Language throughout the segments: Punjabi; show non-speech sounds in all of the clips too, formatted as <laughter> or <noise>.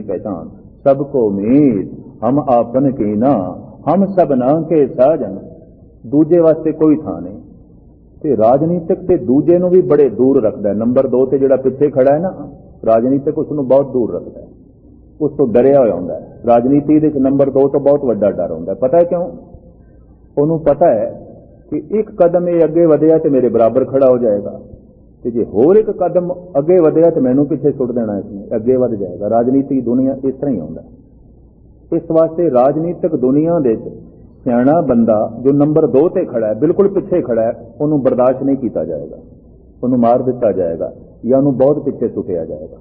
पहचान सबको मीत हम आपन की ना हम सबना के ਸਾਜਨ ਦੂਜੇ ਵਾਸਤੇ ਕੋਈ ਥਾਂ ਨਹੀਂ ਤੇ ਰਾਜਨੀਤਿਕ ਤੇ ਦੂਜੇ ਨੂੰ ਵੀ ਬੜੇ ਦੂਰ ਰੱਖਦਾ ਹੈ ਨੰਬਰ 2 ਤੇ ਜਿਹੜਾ ਪਿੱਛੇ ਖੜਾ ਹੈ ਨਾ ਰਾਜਨੀਤਿਕ ਉਸ ਨੂੰ ਬਹੁਤ ਦੂਰ ਰੱਖਦਾ ਹੈ ਉਸ ਤੋਂ ਡਰਿਆ ਹੋਇਆ ਹੁੰਦਾ ਹੈ ਰਾਜਨੀਤੀ ਦੇ ਵਿੱਚ ਨੰਬਰ 2 ਤੋਂ ਬਹੁਤ ਵੱਡਾ ਡਰ ਹੁੰਦਾ ਹੈ ਪਤਾ ਹੈ ਕਿਉਂ ਉਹਨੂੰ ਪਤਾ ਹੈ ਕਿ ਇੱਕ ਕਦਮ ਇਹ ਅੱਗੇ ਵਧਿਆ ਤੇ ਮੇਰੇ ਬਰਾਬਰ ਖੜਾ ਹੋ ਜਾਏਗਾ ਤੇ ਜੇ ਹੋਰ ਇੱਕ ਕਦਮ ਅੱਗੇ ਵਧਿਆ ਤੇ ਮੈਨੂੰ ਪਿੱਛੇ ਸੁੱਟ ਦੇਣਾ ਇਸਨੇ ਅੱਗੇ ਵਧ ਜਾਏਗਾ। ਰਾਜਨੀਤਿਕ ਦੁਨੀਆ ਇਸ ਤਰ੍ਹਾਂ ਹੀ ਹੁੰਦਾ ਇਸ ਵਾਸਤੇ ਰਾਜਨੀਤਿਕ ਦੁਨੀਆ ਦੇ ਵਿੱਚ ਸਿਆਣਾ ਬੰਦਾ ਜੋ ਨੰਬਰ 2 ਤੇ ਖੜਾ ਹੈ, ਬਿਲਕੁਲ ਪਿੱਛੇ ਖੜਾ ਹੈ, ਉਹਨੂੰ ਬਰਦਾਸ਼ਤ ਨਹੀਂ ਕੀਤਾ ਜਾਏਗਾ। ਉਹਨੂੰ ਮਾਰ ਦਿੱਤਾ ਜਾਏਗਾ ਜਾਂ ਉਹਨੂੰ ਬਹੁਤ ਪਿੱਛੇ ਸੁੱਟਿਆ ਜਾਏਗਾ।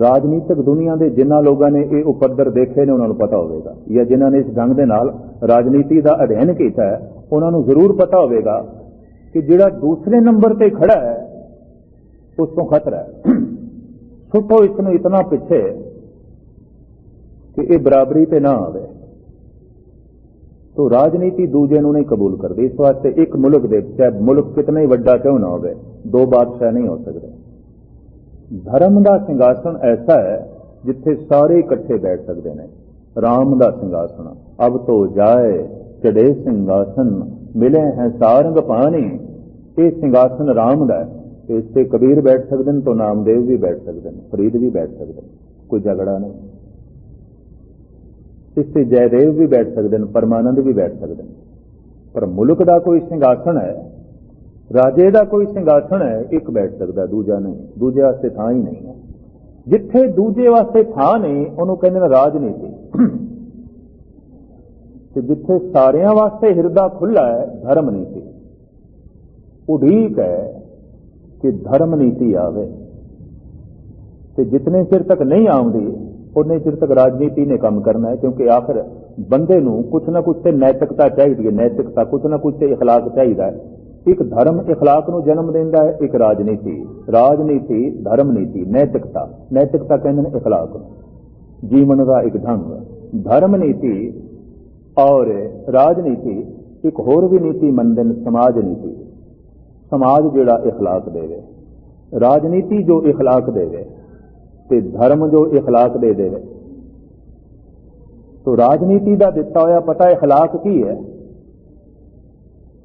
ਰਾਜਨੀਤਿਕ ਦੁਨੀਆ ਦੇ ਜਿਨ੍ਹਾਂ ਲੋਕਾਂ ਨੇ ਇਹ ਉਪੱਦਰ ਦੇਖੇ ਨੇ, ਉਹਨਾਂ ਨੂੰ ਪਤਾ ਹੋਵੇਗਾ। ਜਾਂ ਜਿਨ੍ਹਾਂ ਨੇ ਇਸ ਢੰਗ ਦੇ ਨਾਲ ਰਾਜਨੀਤੀ ਦਾ ਅਧਿਐਨ ਕੀਤਾ ਹੈ, ਉਹਨਾਂ ਨੂੰ ਜ਼ਰੂਰ ਪਤਾ ਹੋਵੇਗਾ ਕਿ ਜਿਹੜਾ ਦੂਸਰੇ ਨੰਬਰ ਤੇ ਖੜਾ ਹੈ, ਉਸ ਤੋਂ ਖਤਰਾ ਹੈ। ਸੁੱਟੋ ਇਸ ਨੂੰ ਇਤਨਾ ਪਿੱਛੇ ਕਿ ਇਹ ਬਰਾਬਰੀ ਤੇ ਨਾ ਆਵੇ। ਤੋ ਰਾਜਨੀਤੀ ਦੂਜੇ ਨੂੰ ਨਹੀਂ ਕਬੂਲ ਕਰਦੀ। ਇਸ ਵਾਸਤੇ ਇੱਕ ਮੁਲਕ ਦੇ, ਚਾਹੇ ਮੁਲਕ ਕਿਤਨਾ ਹੀ ਵੱਡਾ ਕਿਉਂ ਨਾ ਹੋਵੇ, ਦੋ ਬਾਦਸ਼ਾਹ ਨਹੀਂ ਹੋ ਸਕਦੇ। ਧਰਮ ਦਾ ਸਿੰਘਾਸਨ ਐਸਾ ਹੈ ਜਿੱਥੇ ਸਾਰੇ ਇਕੱਠੇ ਬੈਠ ਸਕਦੇ ਨੇ। ਰਾਮ ਦਾ ਸਿੰਘਾਸਨ ਅਬ ਤੋ ਜਾਏ, ਚੜੇ ਸਿੰਘਾਸਨ। ਮਿਲੇ ਹੈ ਸਾਰੰਗ ਪਾਣੀ। ਇਹ ਸਿੰਘਾਸਨ ਰਾਮ ਦਾ ਇਸ ਤੇ ਕਬੀਰ ਬੈਠ ਸਕਦੇ ਨੇ ਤੋਂ ਨਾਮਦੇਵ ਵੀ ਬੈਠ ਸਕਦੇ ਨੇ, ਫਰੀਦ ਵੀ ਬੈਠ ਸਕਦੇ ਨੇ, ਕੋਈ ਝਗੜਾ ਨਹੀਂ। ਇਸ ਤੇ ਜੈਦੇਵ ਵੀ ਬੈਠ ਸਕਦੇ ਨੇ, ਪਰਮਾਨੰਦ ਵੀ ਬੈਠ ਸਕਦੇ ਨੇ। ਪਰ ਮੁਲਕ ਦਾ ਕੋਈ ਸਿੰਘਾਸਨ ਹੈ, ਰਾਜੇ ਦਾ ਕੋਈ ਸਿੰਘਾਸਨ ਹੈ, ਇੱਕ ਬੈਠ ਸਕਦਾ, ਦੂਜਾ ਨਹੀਂ। ਦੂਜੇ ਵਾਸਤੇ ਥਾਂ ਹੀ ਨਹੀਂ ਹੈ। ਜਿੱਥੇ ਦੂਜੇ ਵਾਸਤੇ ਥਾਂ ਨਹੀਂ, ਉਹਨੂੰ ਕਹਿੰਦੇ ਨੇ ਰਾਜਨੀਤੀ। ਤੇ ਜਿੱਥੇ ਸਾਰਿਆਂ ਵਾਸਤੇ ਹਿਰਦਾ ਖੁੱਲਾ ਹੈ ਧਰਮ ਨੀਤੀ ਉਡੀਕ ਹੈ ਕਿ ਧਰਮ ਨੀਤੀ ਆਵੇ ਤੇ ਜਿਤਨੇ ਚਿਰ ਤੱਕ ਨਹੀਂ ਆਉਂਦੀ ਉਹਨੇ ਚਿਰ ਤੱਕ ਰਾਜਨੀਤੀ ਨੇ ਕੰਮ ਕਰਨਾ ਹੈ ਕਿਉਂਕਿ ਆਖਰ ਬੰਦੇ ਨੂੰ ਕੁਛ ਨਾ ਕੁਛ ਤੇ ਨੈਤਿਕਤਾ ਚਾਹੀਦੀ ਹੈ ਨੈਤਿਕਤਾ ਕੁਛ ਨਾ ਕੁਛ ਤੇ اخلاق ਚਾਹੀਦਾ ਹੈ ਇੱਕ ਧਰਮ اخلاق ਨੂੰ ਜਨਮ ਦਿੰਦਾ ਹੈ ਇੱਕ ਰਾਜਨੀਤੀ ਰਾਜਨੀਤੀ ਧਰਮ ਨੀਤੀ ਨੈਤਿਕਤਾ ਨੈਤਿਕਤਾ ਕਹਿੰਦੇ ਨੇ اخلاق ਨੂੰ ਜੀਵਨ ਦਾ ਇੱਕ ਢੰਗ ਧਰਮ ਨੀਤੀ ਔਰ ਰਾਜਨੀਤੀ ਇੱਕ ਹੋਰ ਵੀ ਨੀਤੀ ਮੰਨਦੇ ਨੇ ਸਮਾਜ ਨੀਤੀ ਸਮਾਜ ਜਿਹੜਾ اخلاق ਦੇਵੇ ਰਾਜਨੀਤੀ ਜੋ اخلاق ਦੇਵੇ ਤੇ ਧਰਮ ਜੋ اخلاق ਦੇ ਦੇਵੇ ਤੋ ਰਾਜਨੀਤੀ ਦਾ ਦਿੱਤਾ ਹੋਇਆ ਪਤਾ اخلاق ਕੀ ਹੈ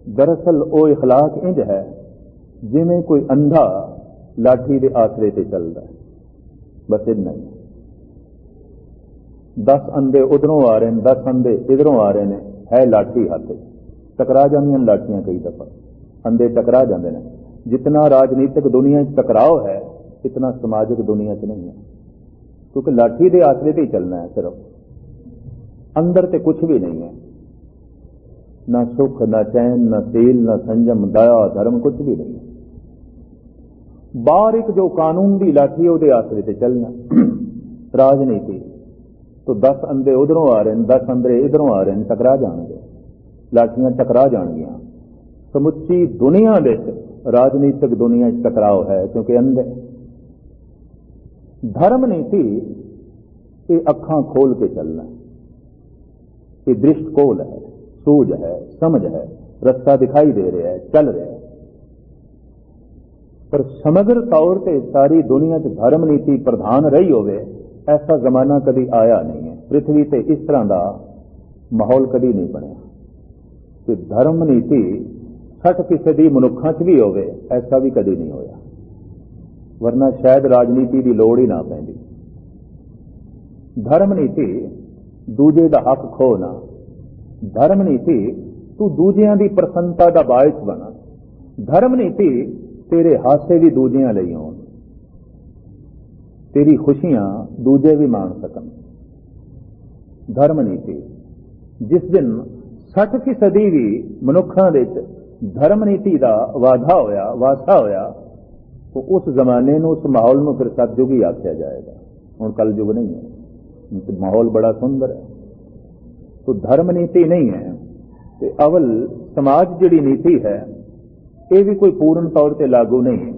ਦਰਅਸਲ ਉਹ اخلاق ਇੰਜ ਹੈ ਜਿਵੇਂ ਕੋਈ ਅੰਧਾ ਲਾਠੀ ਦੇ ਆਸਰੇ ਤੇ ਚੱਲਦਾ ਹੈ ਬਸ ਇੰਨਾ ਹੀ 10 ਅੰਦੇ ਉਧਰੋਂ ਆ ਰਹੇ ਨੇ 10 ਅੰਦੇ ਇਧਰੋਂ ਆ ਰਹੇ ਨੇ ਹੈ ਲਾਠੀ ਹੱਥ 'ਚ ਟਕਰਾ ਜਾਂਦੀਆਂ ਨੇ ਲਾਠੀਆਂ ਕਈ ਦਫਾ ਅੰਦੇ ਟਕਰਾ ਜਾਂਦੇ ਨੇ ਜਿਤਨਾ ਰਾਜਨੀਤਿਕ ਦੁਨੀਆ 'ਚ ਟਕਰਾਓ ਹੈ ਇਤਨਾ ਸਮਾਜਿਕ ਦੁਨੀਆ 'ਚ ਨਹੀਂ ਹੈ ਕਿਉਂਕਿ ਲਾਠੀ ਦੇ ਆਸਰੇ ਤੇ ਹੀ ਚੱਲਣਾ ਹੈ ਸਿਰਫ ਅੰਦਰ ਤੇ ਕੁਝ ਵੀ ਨਹੀਂ ਹੈ ਨਾ ਸੁਖ ਨਾ ਚੈਨ ਨਾ ਸੀਲ ਨਾ ਸੰਜਮ ਦਇਆ ਧਰਮ ਕੁਝ ਵੀ ਨਹੀਂ ਹੈ ਬਾਹਰ ਇੱਕ ਜੋ ਕਾਨੂੰਨ ਦੀ ਲਾਠੀ ਉਹਦੇ ਆਸਰੇ ਤੇ ਚੱਲਣਾ ਰਾਜਨੀਤੀ ਤੋਂ 10 ਅੰਦੇ ਉਧਰੋਂ ਆ ਰਹੇ ਨੇ 10 ਅੰਦਰੇ ਇਧਰੋਂ ਆ ਰਹੇ ਨੇ ਟਕਰਾ ਜਾਣਗੇ ਲਾਠੀਆਂ ਟਕਰਾ ਜਾਣਗੀਆਂ ਸਮੁੱਚੀ ਦੁਨੀਆ ਵਿੱਚ ਰਾਜਨੀਤਿਕ ਦੁਨੀਆ 'ਚ ਟਕਰਾਓ ਹੈ ਕਿਉਂਕਿ ਅੰਦੇ ਧਰਮ ਨੀਤੀ ਇਹ ਅੱਖਾਂ ਖੋਲ ਕੇ ਚੱਲਣਾ ਇਹ ਦ੍ਰਿਸ਼ਟਕੋਲ ਹੈ ਸੂਝ ਹੈ ਸਮਝ ਹੈ ਰਸਤਾ ਦਿਖਾਈ ਦੇ ਰਿਹਾ ਹੈ ਚੱਲ ਰਿਹਾ ਹੈ ਪਰ ਸਮਗਰ ਤੌਰ ਤੇ ਸਾਰੀ ਦੁਨੀਆ 'ਚ ਧਰਮ ਨੀਤੀ ਪ੍ਰਧਾਨ ਰਹੀ ਹੋਵੇ ਐਸਾ ਜ਼ਮਾਨਾ ਕਦੀ ਆਇਆ ਨਹੀਂ ਹੈ। ਪ੍ਰithvi ਤੇ ਇਸ ਤਰ੍ਹਾਂ ਦਾ ਮਾਹੌਲ ਕਦੀ ਨਹੀਂ ਬਣਿਆ। ਕਿ ਧਰਮ ਨੀਤੀ 60 ਦੀ ਮਨੁੱਖਾਂ 'ਚ ਵੀ ਹੋਵੇ, ਐਸਾ ਵੀ ਕਦੀ ਨਹੀਂ ਹੋਇਆ। ਵਰਨਾ ਸ਼ਾਇਦ ਰਾਜਨੀਤੀ ਦੀ ਲੋੜ ਹੀ ਨਾ ਪੈਂਦੀ। ਧਰਮ ਨੀਤੀ ਦੂਜੇ ਦਾ ਹੱਕ ਖੋਣਾ ਧਰਮ ਨੀਤੀ ਤੂੰ ਦੂਜਿਆਂ ਦੀ ਪ੍ਰਸੰਨਤਾ ਦਾ ਬਾਇਸ ਬਣਾ। ਧਰਮ ਨੀਤੀ ਤੇਰੇ ਹਾਸੇ ਵੀ ਦੂਜਿਆਂ ਲਈ ਹੋਣ। ਤੇਰੀ ਖੁਸ਼ੀਆਂ ਦੂਜੇ ਵੀ ਮਾਣ ਸਕਣ। ਧਰਮ ਨੀਤੀ ਜਿਸ ਦਿਨ 60 ਕੀ ਸਦੀ ਵੀ ਮਨੁੱਖਾਂ ਦੇ ਵਿੱਚ ਧਰਮ ਨੀਤੀ ਦਾ ਵਾਧਾ ਹੋਇਆ, ਵਾਸਾ ਹੋਇਆ, ਤਾਂ ਉਸ ਜ਼ਮਾਨੇ ਨੂੰ, ਉਸ ਮਾਹੌਲ ਨੂੰ ਫਿਰ ਸਤਜੁਗੀ ਆਖਿਆ ਜਾਏਗਾ। ਹੁਣ ਕਲ ਯੁਗ ਨਹੀਂ ਹੈ। ਮਾਹੌਲ ਬੜਾ ਸੁੰਦਰ ਹੈ। ਤਾਂ ਧਰਮ ਨੀਤੀ ਨਹੀਂ ਹੈ। ਤੇ ਅਵਲ ਸਮਾਜ ਜਿਹੜੀ ਨੀਤੀ ਹੈ, ਇਹ ਵੀ ਕੋਈ ਪੂਰਨ ਤੌਰ ਤੇ ਲਾਗੂ ਨਹੀਂ ਹੈ।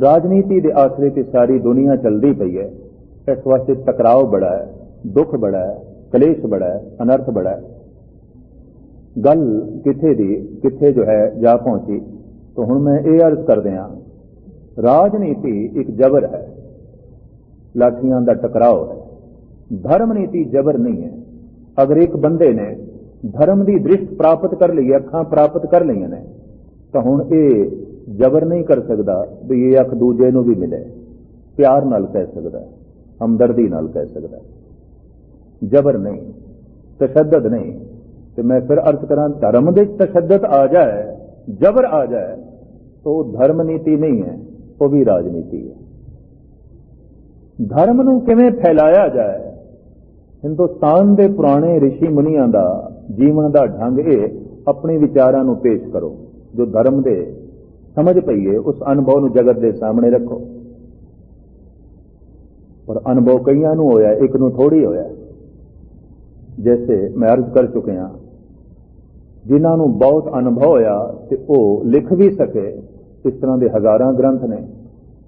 ਰਾਜਨੀਤੀ ਦੇ ਆਸਰੇ ਤੇ ਸਾਰੀ ਦੁਨੀਆ ਚੱਲਦੀ ਪਈ ਹੈ। ਇਸ ਵਾਸਤੇ ਟਕਰਾਓ ਬੜਾ ਹੈ, ਦੁੱਖ ਬੜਾ ਹੈ, ਕਲੇਸ਼ ਬੜਾ ਹੈ, ਅਨਰਥ ਬੜਾ ਹੈ। ਗੱਲ ਕਿੱਥੇ ਦੀ, ਕਿੱਥੇ ਜੋ ਹੈ, ਜਾ ਪਹੁੰਚੀ? ਤਾਂ ਹੁਣ ਮੈਂ ਇਹ ਅਰਜ਼ ਕਰਦੇ ਹਾਂ, ਰਾਜਨੀਤੀ ਇੱਕ ਜ਼ਬਰ ਹੈ। ਲਾਠੀਆਂ ਦਾ ਟਕਰਾਓ ਹੈ। ਧਰਮ ਨੀਤੀ ਜ਼ਬਰ ਨਹੀਂ ਹੈ। ਅਗਰ ਇੱਕ ਬੰਦੇ ਨੇ ਧਰਮ ਦੀ ਦ੍ਰਿਸ਼ਟ ਪ੍ਰਾਪਤ ਕਰ ਲਈ, ਅੱਖਾਂ ਪ੍ਰਾਪਤ ਕਰ ਲਈਆਂ ਨੇ, ਤਾਂ ਹੁਣ ਇਹ ਜ਼ਬਰ ਨਹੀਂ ਕਰ ਸਕਦਾ ਵੀ ਇਹ ਅੱਖ ਦੂਜੇ ਨੂੰ ਵੀ ਮਿਲੇ। ਪਿਆਰ ਨਾਲ ਕਹਿ ਸਕਦਾ, ਹਮਦਰਦੀ ਨਾਲ ਕਹਿ ਸਕਦਾ। ਜ਼ਬਰ ਨਹੀਂ, ਤਸ਼ੱਦਦ ਨਹੀਂ। ਤੇ ਮੈਂ ਫਿਰ ਅਰਥ ਕਰਾਂ, ਧਰਮ ਦੇ ਤਸ਼ੱਦਦ ਆ ਜਾਏ, ਜ਼ਬਰ ਆ ਜਾਏ, ਤਾਂ ਉਹ ਧਰਮ ਨੀਤੀ ਨਹੀਂ ਹੈ, ਉਹ ਵੀ ਰਾਜਨੀਤੀ ਹੈ। ਧਰਮ ਨੂੰ ਕਿਵੇਂ ਫੈਲਾਇਆ ਜਾਏ ਹਿੰਦੁਸਤਾਨ ਦੇ ਪੁਰਾਣੇ ઋષਿ ਮੁਨੀਆਂ ਦਾ ਜੀਵਨ ਦਾ ਢੰਗ ਇਹ, ਆਪਣੇ ਵਿਚਾਰਾਂ ਨੂੰ ਪੇਸ਼ ਕਰੋ, ਜੋ ਧਰਮ ਦੇ ਸਮਝ ਪਈਏ, ਉਸ ਅਨੁਭਵ ਨੂੰ ਜਗਤ ਦੇ ਸਾਹਮਣੇ ਰੱਖੋ। ਪਰ ਅਨੁਭਵ ਕਈਆਂ ਨੂੰ ਹੋਇਆ, ਇੱਕ ਨੂੰ ਥੋੜੀ ਹੋਇਆ। ਜੈਸੇ ਮੈਂ ਅਰਜ਼ ਕਰ ਚੁੱਕਿਆ, ਜਿਨ੍ਹਾਂ ਨੂੰ ਬਹੁਤ ਅਨੁਭਵ ਹੋਇਆ ਤੇ ਉਹ ਲਿਖ ਵੀ ਸਕੇ, ਇਸ ਤਰ੍ਹਾਂ ਦੇ ਹਜ਼ਾਰਾਂ ਗ੍ਰੰਥ ਨੇ।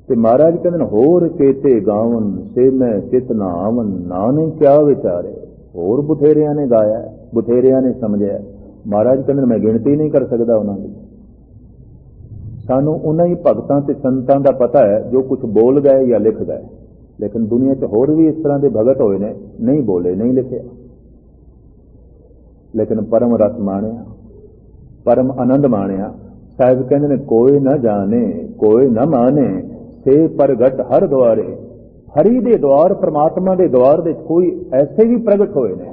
ਤੇ ਮਹਾਰਾਜ ਕਹਿੰਦੇ ਨੇ, ਹੋਰ ਕੇਤੇ ਗਾਵਨ, ਸੇ ਮੈਂ ਚਿਤ ਨਾ ਆਵਨ ਨਾਨੇ ਕਿਆ ਵਿਚਾਰੇ। ਹੋਰ ਬਥੇਰਿਆਂ ਨੇ ਗਾਇਆ, ਬਥੇਰਿਆਂ ਨੇ ਸਮਝਿਆ। ਮਹਾਰਾਜ ਕਹਿੰਦੇ ਨੇ, ਮੈਂ ਗਿਣਤੀ ਨਹੀਂ ਕਰ ਸਕਦਾ ਉਹਨਾਂ ਦੀ। ਸਾਨੂੰ ਉਹਨਾਂ ਹੀ ਭਗਤਾਂ ਤੇ ਸੰਤਾਂ ਦਾ ਪਤਾ ਹੈ ਜੋ ਕੁਝ ਬੋਲ ਗਏ ਜਾਂ ਲਿਖ ਗਏ ਲੇਕਿਨ ਦੁਨੀਆ 'ਚ ਹੋਰ ਵੀ ਇਸ ਤਰ੍ਹਾਂ ਦੇ ਭਗਤ ਹੋਏ ਨੇ, ਨਹੀਂ ਬੋਲੇ, ਨਹੀਂ ਲਿਖਿਆ ਲੇਕਿਨ ਪਰਮ ਰਸ ਮਾਣਿਆ, ਪਰਮ ਆਨੰਦ ਮਾਣਿਆ। ਸਾਹਿਬ ਕਹਿੰਦੇ ਨੇ, ਕੋਈ ਨਾ ਜਾਣੇ, ਕੋਈ ਨਾ ਮਾਣੇ, ਸੇ ਪ੍ਰਗਟ ਹਰ ਦੁਆਰੇ। ਹਰੀ ਦੇ ਦੁਆਰ, ਪ੍ਰਮਾਤਮਾ ਦੇ ਦੁਆਰ ਦੇ ਕੋਈ ਐਸੇ ਵੀ ਪ੍ਰਗਟ ਹੋਏ ਨੇ।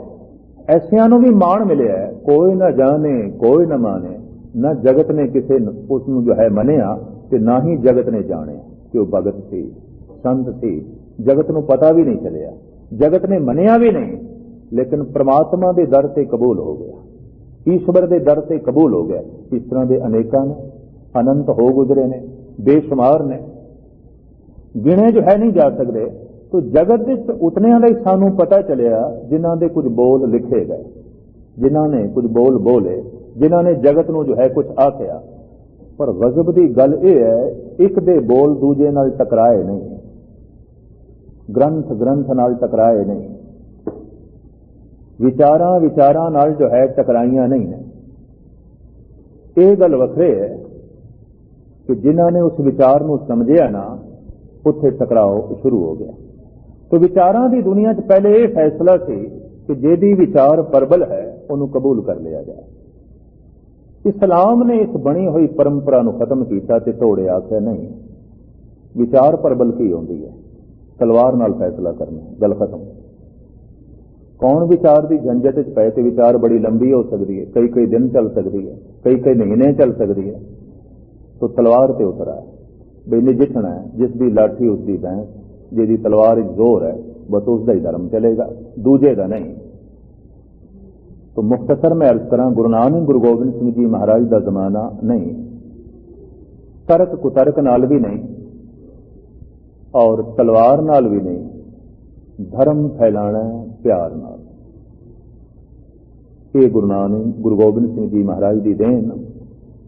ਐਸਿਆਂ ਨੂੰ ਵੀ ਮਾਣ ਮਿਲਿਆ ਕੋਈ ਨਾ ਜਾਣੇ, ਕੋਈ ਨਾ ਮਾਣੇ। ਨਾ ਜਗਤ ਨੇ ਕਿਸੇ ਨੂੰ- ਉਸ ਨੂੰ ਜੋ ਹੈ ਮੰਨਿਆ ਤੇ ਨਾ ਹੀ ਜਗਤ ਨੇ ਜਾਣਿਆ ਕਿ ਉਹ ਭਗਤ ਸੀ, ਸੰਤ ਸੀ। ਜਗਤ ਨੂੰ ਪਤਾ ਵੀ ਨਹੀਂ ਚੱਲਿਆ। ਜਗਤ ਨੇ ਮੰਨਿਆ ਵੀ ਨਹੀਂ, ਲੇਕਿਨ ਪ੍ਰਮਾਤਮਾ ਦੇ ਦਰ ਤੇ ਕਬੂਲ ਹੋ ਗਿਆ। ਈਸ਼ਵਰ ਦੇ ਦਰ ਤੇ ਕਬੂਲ ਹੋ ਗਿਆ। ਇਸ ਤਰ੍ਹਾਂ ਦੇ ਅਨੇਕਾਂ ਨੇ, ਅਨੰਤ ਹੋ ਗੁਜ਼ਰੇ ਨੇ, ਬੇਸ਼ੁਮਾਰ ਨੇ। ਗਿਣੇ ਜੋ ਹੈ ਨਹੀਂ ਜਾ ਸਕਦੇ, ਤੋ ਜਗਤ ਦੇ ਉਤਨਿਆਂ ਦਾ ਹੀ ਸਾਨੂੰ ਪਤਾ ਚੱਲਿਆ, ਜਿਨ੍ਹਾਂ ਦੇ ਕੁਝ ਬੋਲ ਲਿਖੇ ਗਏ। ਜਿਨ੍ਹਾਂ ਨੇ ਕੁਝ ਬੋਲ ਬੋਲੇ, ਜਿਨ੍ਹਾਂ ਨੇ ਜਗਤ ਨੂੰ ਜੋ ਹੈ ਕੁਝ ਆਖਿਆ। ਪਰ ਗਜ਼ਬ ਦੀ ਗੱਲ ਇਹ ਹੈ, ਇੱਕ ਦੇ ਬੋਲ ਦੂਜੇ ਨਾਲ ਟਕਰਾਏ ਨਹੀਂ। ਗ੍ਰੰਥ ਗ੍ਰੰਥ ਨਾਲ ਟਕਰਾਏ ਨਹੀਂ। ਵਿਚਾਰਾਂ ਵਿਚਾਰਾਂ ਨਾਲ ਜੋ ਹੈ ਟਕਰਾਈਆਂ ਨਹੀਂ ਨੇ। ਇਹ ਗੱਲ ਵੱਖਰੇ ਹੈ ਕਿ ਜਿਨ੍ਹਾਂ ਨੇ ਉਸ ਵਿਚਾਰ ਨੂੰ ਸਮਝਿਆ ਨਾ, ਉੱਥੇ ਟਕਰਾਓ ਸ਼ੁਰੂ ਹੋ ਗਿਆ। ਤੋ ਵਿਚਾਰਾਂ ਦੀ ਦੁਨੀਆ 'ਚ ਪਹਿਲੇ ਇਹ ਫੈਸਲਾ ਸੀ ਕਿ ਜਿਹਦੀ ਵਿਚਾਰ ਪਰਬਲ ਹੈ ਉਹਨੂੰ ਕਬੂਲ ਕਰ ਲਿਆ ਜਾਏ। ਇਸਲਾਮ ਨੇ ਇਸ ਬਣੀ ਹੋਈ ਪਰੰਪਰਾ ਨੂੰ ਖਤਮ ਕੀਤਾ ਤੇ ਤੋੜਿਆ ਆਖਿਆ, ਨਹੀਂ, ਵਿਚਾਰ ਪਰਬਲ ਕੀ ਆਉਂਦੀ ਹੈ। ਤਲਵਾਰ ਨਾਲ ਫੈਸਲਾ ਕਰਨਾ, ਗੱਲ ਖਤਮ। ਕੌਣ ਵਿਚਾਰ ਦੀ ਝੰਜਟ 'ਚ ਪਏ ਤੇ ਵਿਚਾਰ ਬੜੀ ਲੰਬੀ ਹੋ ਸਕਦੀ ਹੈ। ਕਈ ਕਈ ਦਿਨ ਚੱਲ ਸਕਦੀ ਹੈ। ਕਈ ਕਈ ਮਹੀਨੇ ਚੱਲ ਸਕਦੀ ਹੈ। ਸੋ ਤਲਵਾਰ ਤੇ ਉਤਰਾ ਬਈ ਨਜਿੱਠਣਾ ਹੈ, ਜਿਸ ਦੀ ਲਾਠੀ, ਉਸ ਦੀ ਬੈਂਸ, ਜਿਹਦੀ ਤਲਵਾਰ ਜ਼ੋਰ ਹੈ, ਬਸ ਉਸ ਦਾ ਹੀ ਧਰਮ ਚਲੇਗਾ। ਦੂਜੇ ਦਾ ਨਹੀਂ। ਤੋ ਮੁਖਤਸਰ ਮੈਂ ਅਰਜ਼ ਕਰਾਂ, ਗੁਰੂ ਨਾਨਕ ਗੁਰੂ ਗੋਬਿੰਦ ਸਿੰਘ ਜੀ ਮਹਾਰਾਜ ਦਾ ਜ਼ਮਾਨਾ ਨਹੀਂ, ਤਰਕ ਕੁਤਰਕ ਨਾਲ ਵੀ ਨਹੀਂ, ਔਰ ਤਲਵਾਰ ਨਾਲ ਵੀ ਨਹੀਂ, ਧਰਮ ਫੈਲਾਣਾ ਹੈ ਪਿਆਰ ਨਾਲ। ਇਹ ਗੁਰੂ ਨਾਨਕ ਗੁਰੂ ਗੋਬਿੰਦ ਸਿੰਘ ਜੀ ਮਹਾਰਾਜ ਦੀ ਦੇਣ,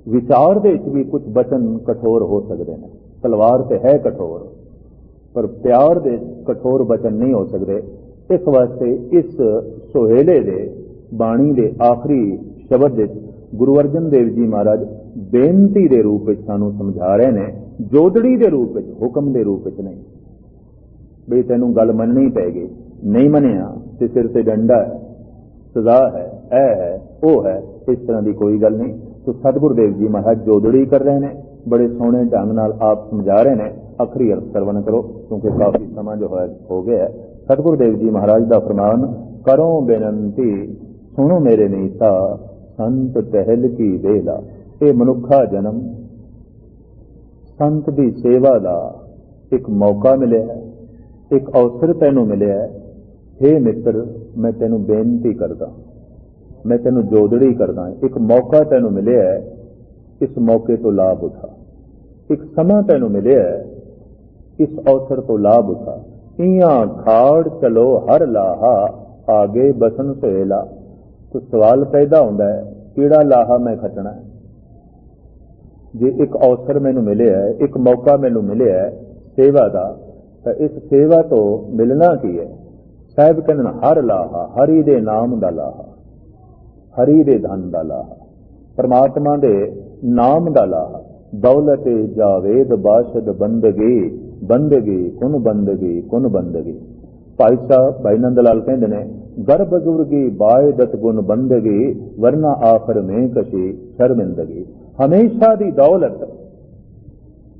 ਵਿਚਾਰ ਦੇ ਵਿੱਚ ਵੀ ਕੁਝ ਬਚਨ ਕਠੋਰ ਹੋ ਸਕਦੇ ਨੇ। ਤਲਵਾਰ ਤੇ ਹੈ ਕਠੋਰ, ਪਰ ਪਿਆਰ ਦੇ ਕਠੋਰ ਬਚਨ ਨਹੀਂ ਹੋ ਸਕਦੇ। ਇਸ ਵਾਸਤੇ ਇਸ ਸੁਹੇਲੇ ਦੇ ਬਾਣੀ ਦੇ ਆਖਰੀ ਸ਼ਬਦ ਵਿੱਚ ਗੁਰੂ ਅਰਜਨ ਦੇਵ ਜੀ ਮਹਾਰਾਜ ਬੇਨਤੀ ਦੇ ਰੂਪ ਵਿੱਚ ਸਾਨੂੰ ਸਮਝਾ ਰਹੇ ਨੇ ਜੋਦੜੀ ਦੇ ਰੂਪ ਵਿੱਚ, ਹੁਕਮ ਦੇ ਰੂਪ ਵਿੱਚ ਨਹੀਂ। ਬਈ ਤੈਨੂੰ ਗੱਲ ਮੰਨਣੀ ਪੈਗੀ। ਨਹੀਂ ਮੰਨਿਆ ਤੇ ਸਿਰ ਤੇ ਡੰਡਾ ਹੈ, ਸਜ਼ਾ ਹੈ, ਇਹ ਹੈ, ਉਹ ਹੈ, ਇਸ ਤਰ੍ਹਾਂ ਦੀ ਕੋਈ ਗੱਲ ਨਹੀਂ। ਤੋ ਸਤਿਗੁਰੂ ਦੇਵ ਜੀ ਮਹਾਰਾਜ ਜੋਦੜੀ ਕਰ ਰਹੇ ਨੇ, ਬੜੇ ਸੋਹਣੇ ਢੰਗ ਨਾਲ ਆਪ ਸਮਝਾ ਰਹੇ ਨੇ। ਅਖਰੀ ਅਰਥ ਸਰਵਣ ਕਰੋ, ਕਿਉਂਕਿ ਕਾਫੀ ਸਮਾਂ ਜੋ ਹੈ, ਹੋ ਗਿਆ ਸਤਿਗੁਰ ਦੇਵ ਜੀ ਮਹਾਰਾਜ ਦਾ ਫਰਮਾਨ, ਕਰੋ ਬੇਨਤੀ ਸੁਣੋ ਮੇਰੇ ਨੀਤਾ, ਸੰਤ ਟਹਿਲ ਕੀ ਵੇਲਾ, ਇਹ ਮਨੁੱਖਾ ਜਨਮ। ਸੰਤ ਦੀ ਸੇਵਾ ਦਾ ਇੱਕ ਮੌਕਾ ਮਿਲਿਆ, ਇੱਕ ਅਵਸਰ ਤੈਨੂੰ ਮਿਲਿਆ। ਹੈ ਮਿੱਤਰ, ਮੈਂ ਤੈਨੂੰ ਬੇਨਤੀ ਕਰਦਾ, ਮੈਂ ਤੈਨੂੰ ਜੋਦੜੀ ਕਰਦਾ, ਇੱਕ ਮੌਕਾ ਤੈਨੂੰ ਮਿਲਿਆ, ਇਸ ਮੌਕੇ ਤੋਂ ਲਾਭ ਉਠਾ। ਇੱਕ ਸਮਾਂ ਤੈਨੂੰ ਮਿਲਿਆ, ਇਸ ਅਵਸਰ ਤੋਂ ਲਾਭ ਉਠਾ। ਇਆਂ ਖਾੜ ਚਲੋ ਹਰ ਲਾਹਾ, ਆਗੇ ਬਸਨ ਸੇਲਾ। ਤੋ ਸਵਾਲ ਪੈਦਾ ਹੁੰਦਾ ਹੈ, ਕਿਹੜਾ ਲਾਹਾ ਮੈਂ ਖੱਟਣਾ ਜੇ ਇੱਕ ਅਵਸਰ ਮੈਨੂੰ ਮਿਲਿਆ ਹੈ, ਇੱਕ ਮੌਕਾ ਮੈਨੂੰ ਮਿਲਿਆ ਹੈ ਸੇਵਾ ਦਾ, ਤਾਂ ਇਸ ਸੇਵਾ ਤੋਂ ਮਿਲਣਾ ਕੀ ਹੈ? ਸਾਹਿਬ ਕਹਿੰਦੇ ਨੇ, ਹਰ ਲਾਹਾ, ਹਰੀ ਦੇ ਨਾਮ ਦਾ ਲਾਹਾ, ਹਰੀ ਦੇ ਧਨ ਦਾ ਲਾਹਾ, ਪਰਮਾਤਮਾ ਦੇ ਨਾਮ ਦਾ ਲਾਹਾ, ਦੌਲਤ ਜਾਵੇਦ ਬਾਸ਼ਦ ਬੰਦਗੀ ਬੰਦਗੀ, ਕੁਨ ਬੰਦਗੀ ਕੁਨ ਬੰਦਗੀ। ਭਾਈ ਸਾਹਿਬ ਭਾਈ ਨੰਦ ਲਾਲ ਕਹਿੰਦੇ ਨੇ, ਗਰਭ ਗੁਰਗੀ ਬਾਇਦਤ ਗੁਣ ਬੰਦਗੀ ਵਰਨਾ ਆਖਰ ਮੇਂ ਕਸ਼ੀ ਸ਼ਰਮਿੰਦਗੀ। ਹਮੇਸ਼ਾ ਦੀ ਦੌਲਤ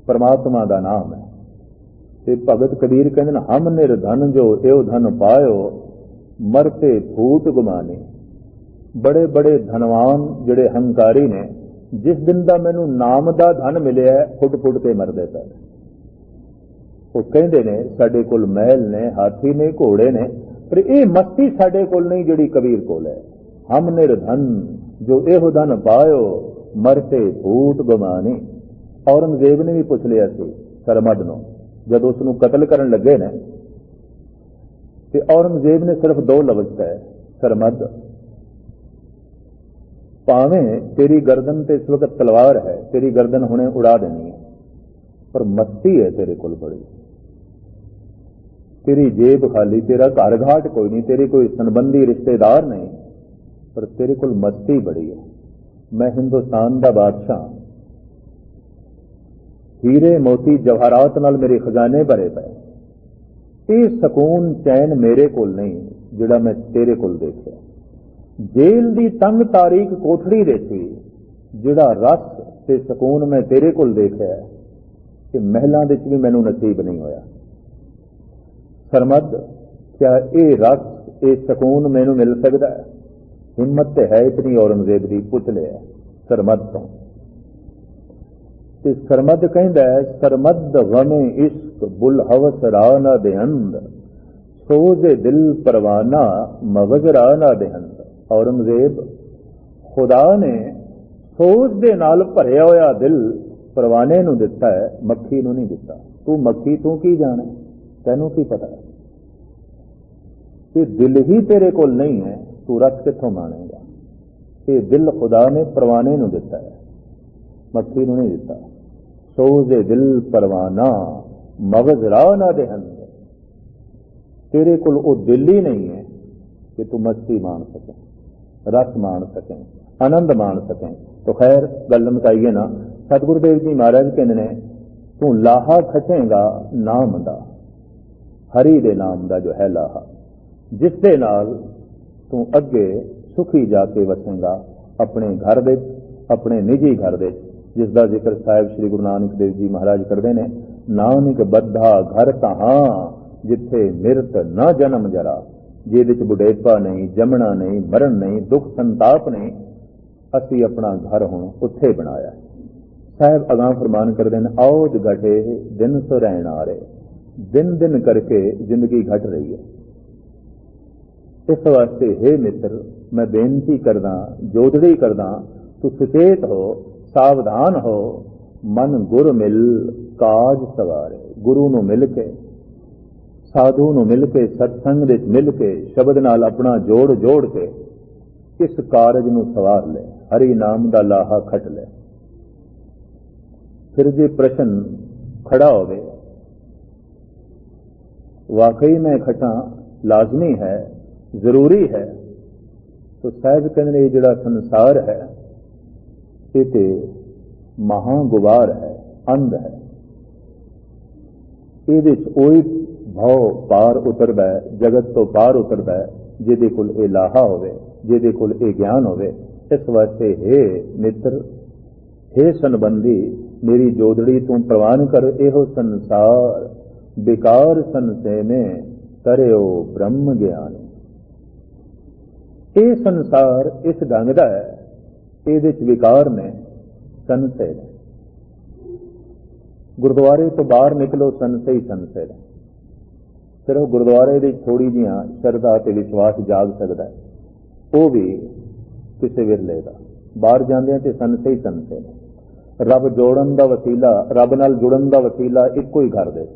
ਪਰਮਾਤਮਾ ਦਾ ਨਾਮ ਹੈ। ਤੇ ਭਗਤ ਕਬੀਰ ਕਹਿੰਦੇ ਨੇ, ਹਮ ਨਿਰਧਨ ਜੋ ਇਹੋ ਧਨ ਪਾਇਓ, ਮਰਤੇ ਫੂਟ ਗੁਮਾਨੇ। ਬੜੇ ਬੜੇ ਧਨਵਾਨ ਜਿਹੜੇ ਹੰਕਾਰੀ ਨੇ, ਜਿਸ ਦਿਨ ਦਾ ਮੈਨੂੰ ਨਾਮ ਦਾ ਧਨ ਮਿਲਿਆ, ਫੁੱਟ ਫੁੱਟ ਤੇ ਮਰਦੇ ਪਏ। ਉਹ ਕਹਿੰਦੇ ਨੇ, ਸਾਡੇ ਕੋਲ ਮਹਿਲ ਨੇ, ਹਾਥੀ ਨੇ, ਘੋੜੇ ਨੇ, ਪਰ ਇਹ ਮਸਤੀ ਸਾਡੇ ਕੋਲ ਨਹੀਂ ਜਿਹੜੀ ਕਬੀਰ ਕੋਲ ਹੈ। ਹਮ ਨਿਰਧਨ ਜੋ ਇਹੋ ਧਨ ਪਾਇਓ, ਮਰਤੇ ਫੂਟ ਗੁਮਾਨੇ ਔਰੰਗਜ਼ੇਬ ਨੇ ਵੀ ਪੁੱਛ ਲਿਆ ਸੀ ਸਰਮਦ ਨੂੰ, ਜਦ ਉਸ ਨੂੰ ਕਤਲ ਕਰਨ ਲੱਗੇ ਨੇ, ਤੇ ਔਰੰਗਜ਼ੇਬ ਨੇ ਸਿਰਫ ਦੋ ਲਫ਼ਜ਼ ਕਹੇ ਸਰਮਦ ਭਾਵੇਂ ਤੇਰੀ ਗਰਦਨ ਤੇ ਇਸ ਵਕਤ ਤਲਵਾਰ ਹੈ, ਤੇਰੀ ਗਰਦਨ ਹੁਣੇ ਉਡਾ ਦੇਣੀ ਹੈ, ਪਰ ਮਸਤੀ ਹੈ ਤੇਰੇ ਕੋਲ ਬੜੀ। ਤੇਰੀ ਜੇਬ ਖਾਲੀ, ਤੇਰਾ ਘਰ ਘਾਟ ਕੋਈ ਨਹੀਂ, ਤੇਰੇ ਕੋਈ ਸੰਬੰਧੀ ਰਿਸ਼ਤੇਦਾਰ ਨਹੀਂ, ਪਰ ਤੇਰੇ ਕੋਲ ਮਸਤੀ ਬੜੀ ਹੈ। ਮੈਂ ਹਿੰਦੁਸਤਾਨ ਦਾ ਬਾਦਸ਼ਾਹ ਹੀਰੇ ਮੋਤੀ ਜਵਾਹਰਾਤ ਨਾਲ ਮੇਰੇ ਖਜ਼ਾਨੇ ਭਰੇ ਪਏ ਇਹ ਸਕੂਨ ਚੈਨ ਮੇਰੇ ਕੋਲ ਨਹੀਂ, ਜਿਹੜਾ ਮੈਂ ਤੇਰੇ ਕੋਲ ਦੇਖਿਆ। ਜੇਲ੍ਹ ਦੀ ਤੰਗ ਤਾਰੀਖ ਕੋਠੜੀ ਦੇ ਸੀ ਜਿਹੜਾ ਰਸ ਤੇ ਸਕੂਨ ਮੈਂ ਤੇਰੇ ਕੋਲ ਦੇਖਿਆ ਕਿ ਮਹਿਲਾਂ ਦੇ ਵਿੱਚ ਵੀ ਮੈਨੂੰ ਨਸੀਬ ਨਹੀਂ ਹੋਇਆ। ਸਰਮਦ, ਕਿਆ ਇਹ ਰਸ, ਇਹ ਸਕੂਨ ਮੈਨੂੰ ਮਿਲ ਸਕਦਾ ਹੈ? ਹਿੰਮਤ ਤੇ ਹੈ ਇਤਨੀ ਔਰੰਗਜ਼ੇਬ ਦੀ, ਪੁੱਛ ਲਿਆ, ਸਰਮਦ ਤੋਂ। ਤੇ ਸਰਮਦ ਕਹਿੰਦਾ ਹੈ, ਸਰਮਦ ਗਮੇ ਇਸ਼ਕ ਬੁਲ ਹਵਸ ਰਾਨਾ ਦੇ ਅੰਦਰ ਸੋਜ਼ੇ ਦਿਲ ਪਰਵਾਨਾ ਮਗਜ ਰਾਨਾ ਦੇ ਅੰਦਰ ਔਰੰਗਜ਼ੇਬ, ਖੁਦਾ ਨੇ ਸੋਚ ਦੇ ਨਾਲ ਭਰਿਆ ਹੋਇਆ ਦਿਲ ਪਰਵਾਨੇ ਨੂੰ ਦਿੱਤਾ ਹੈ, ਮੱਖੀ ਨੂੰ ਨਹੀਂ ਦਿੱਤਾ। ਤੂੰ ਮੱਖੀ ਤੂੰ ਕੀ ਜਾਣੇ تینوں کی پتا ہے کہ دل ہی تیرے کو نہیں ہے، تو رکھ کتوں مانے گا۔ یہ دل خدا نے پروانے نو دیتا ہے مکھی نو نہیں دیتا سوز دل پروانہ مغز راہ نہ دہن۔ تیرے کل او دل ہی نہیں ہے کہ تو مستی مان سکیں، رس مان سکیں، آنند مان سکیں۔ تو خیر، گل متائیے نا۔ ستگردیو جی مہاراج کہ تو لاہا کھچے گا نام دا۔ ਹਰੀ ਦੇ ਨਾਮ ਦਾ ਜੋ ਹੈ ਲਾਹਾ ਜਿਸ ਦੇ ਨਾਲ ਤੂੰ ਅੱਗੇ ਸੁਖੀ ਜਾ ਕੇ ਵਸੇਗਾ ਆਪਣੇ ਘਰ ਵਿੱਚ, ਆਪਣੇ ਨਿੱਜੀ ਘਰ ਵਿੱਚ, ਜਿਸ ਦਾ ਜ਼ਿਕਰ ਸਾਹਿਬ ਸ੍ਰੀ ਗੁਰੂ ਨਾਨਕ ਦੇਵ ਜੀ ਮਹਾਰਾਜ ਕਰਦੇ ਨੇ, ਨਾਨਕ ਬੱਧਾ ਘਰ ਤਹਾਂ, ਜਿੱਥੇ ਮਿਰਤ ਨਾ ਜਨਮ ਜਰਾ, ਜਿਹਦੇ ਵਿੱਚ ਬੁਢੇਪਾ ਨਹੀਂ, ਜਮਣਾ ਨਹੀਂ, ਮਰਨ ਨਹੀਂ, ਦੁੱਖ ਸੰਤਾਪ ਨਹੀਂ, ਅਸੀਂ ਆਪਣਾ ਘਰ ਹੁਣ ਉੱਥੇ ਬਣਾਇਆ। ਸਾਹਿਬ ਅਗਾਹ ਫਰਮਾਨ ਕਰਦੇ ਨੇ, ਆਓ ਜਗਟੇ ਦਿਨ ਸੋ ਰਹਿਣ ਆ ਰਹੇ ਦਿਨ ਦਿਨ ਕਰਕੇ ਜ਼ਿੰਦਗੀ ਘਟ ਰਹੀ ਹੈ। ਇਸ ਵਾਸਤੇ, ਹੈ ਮਿੱਤਰ, ਮੈਂ ਬੇਨਤੀ ਕਰਦਾ ਜੋਦੜੀ ਕਰਦਾ, ਤੂੰ ਸੁਚੇਤ ਹੋ, ਸਾਵਧਾਨ ਹੋ, ਮਨ ਗੁਰ ਮਿਲ, ਕਾਜ ਸਵਾਰੇ। ਗੁਰੂ ਨੂੰ ਮਿਲ ਕੇ, ਸਾਧੂ ਨੂੰ ਮਿਲ ਕੇ, ਸਤਸੰਗ ਵਿੱਚ ਮਿਲ ਕੇ, ਸ਼ਬਦ ਨਾਲ ਆਪਣਾ ਜੋੜ ਜੋੜ ਕੇ, ਇਸ ਕਾਰਜ ਨੂੰ ਸਵਾਰ ਲੈ, ਹਰੀ ਨਾਮ ਦਾ ਲਾਹਾ ਖਟ ਲੈ। ਫਿਰ ਜੇ ਪ੍ਰਸ਼ਨ ਖੜਾ ਹੋਵੇ ਵਾਕਈ ਮੈਂ ਖਟਾਂ ਲਾਜ਼ਮੀ ਹੈ, ਜ਼ਰੂਰੀ ਹੈ। ਸੋ ਸਾਹਿਬ ਕਹਿੰਦੇ ਨੇ ਇਹ ਜਿਹੜਾ ਸੰਸਾਰ ਹੈ, ਇਹ ਤੇ ਮਹਾ ਗੁਬਾਰ ਹੈ, ਅੰਧ ਹੈ। ਇਹਦੇ ਚ ਕੋਈ ਭਾਵ ਪਾਰ ਉਤਰਦਾ ਜਗਤ ਤੋਂ ਪਾਰ ਉਤਰਦਾ ਜਿਹਦੇ ਕੋਲ ਇਹ ਲਾਹਾ ਹੋਵੇ, ਜਿਹਦੇ ਕੋਲ ਇਹ ਗਿਆਨ ਹੋਵੇ। ਇਸ ਵਾਸਤੇ ਹੈ ਮਿੱਤਰ, ਹੈ ਸੰਬੰਧੀ, ਮੇਰੀ ਜੋਦੜੀ ਤੂੰ ਪ੍ਰਵਾਨ ਕਰ, ਇਹੋ ਸੰਸਾਰ ਵਿਕਾਰ ਸੰਸੇ ਨੇ ਕਰਿਓ ਬ੍ਰਹਮ ਗਿਆਨ। ਇਹ ਸੰਸਾਰ ਇਸ ਢੰਗ ਦਾ ਹੈ, ਇਹਦੇ ਚ ਵਿਕਾਰ ਨੇ, ਸੰਸੇ ਨੇ। ਗੁਰਦੁਆਰੇ ਤੋਂ ਬਾਹਰ ਨਿਕਲੋ, ਸੰਸੇ ਹੀ ਸੰਸੇ ਨੇ। ਸਿਰਫ ਗੁਰਦੁਆਰੇ ਦੀ ਥੋੜੀ ਜੀਆਂ ਸ਼ਰਧਾ ਤੇ ਵਿਸ਼ਵਾਸ ਜਾਗ ਸਕਦਾ ਹੈ। ਉਹ ਵੀ ਕਿਸੇ ਵਿਰਲੇ ਦਾ। ਬਾਹਰ ਜਾਂਦੇ ਤੇ ਸੰਸੇ ਹੀ ਸੰਸੇ ਨੇ। ਰੱਬ ਜੋੜਨ ਦਾ ਵਸੀਲਾ, ਰੱਬ ਨਾਲ ਜੁੜਨ ਦਾ ਵਸੀਲਾ ਇੱਕੋ ਹੀ ਕਰਦੇ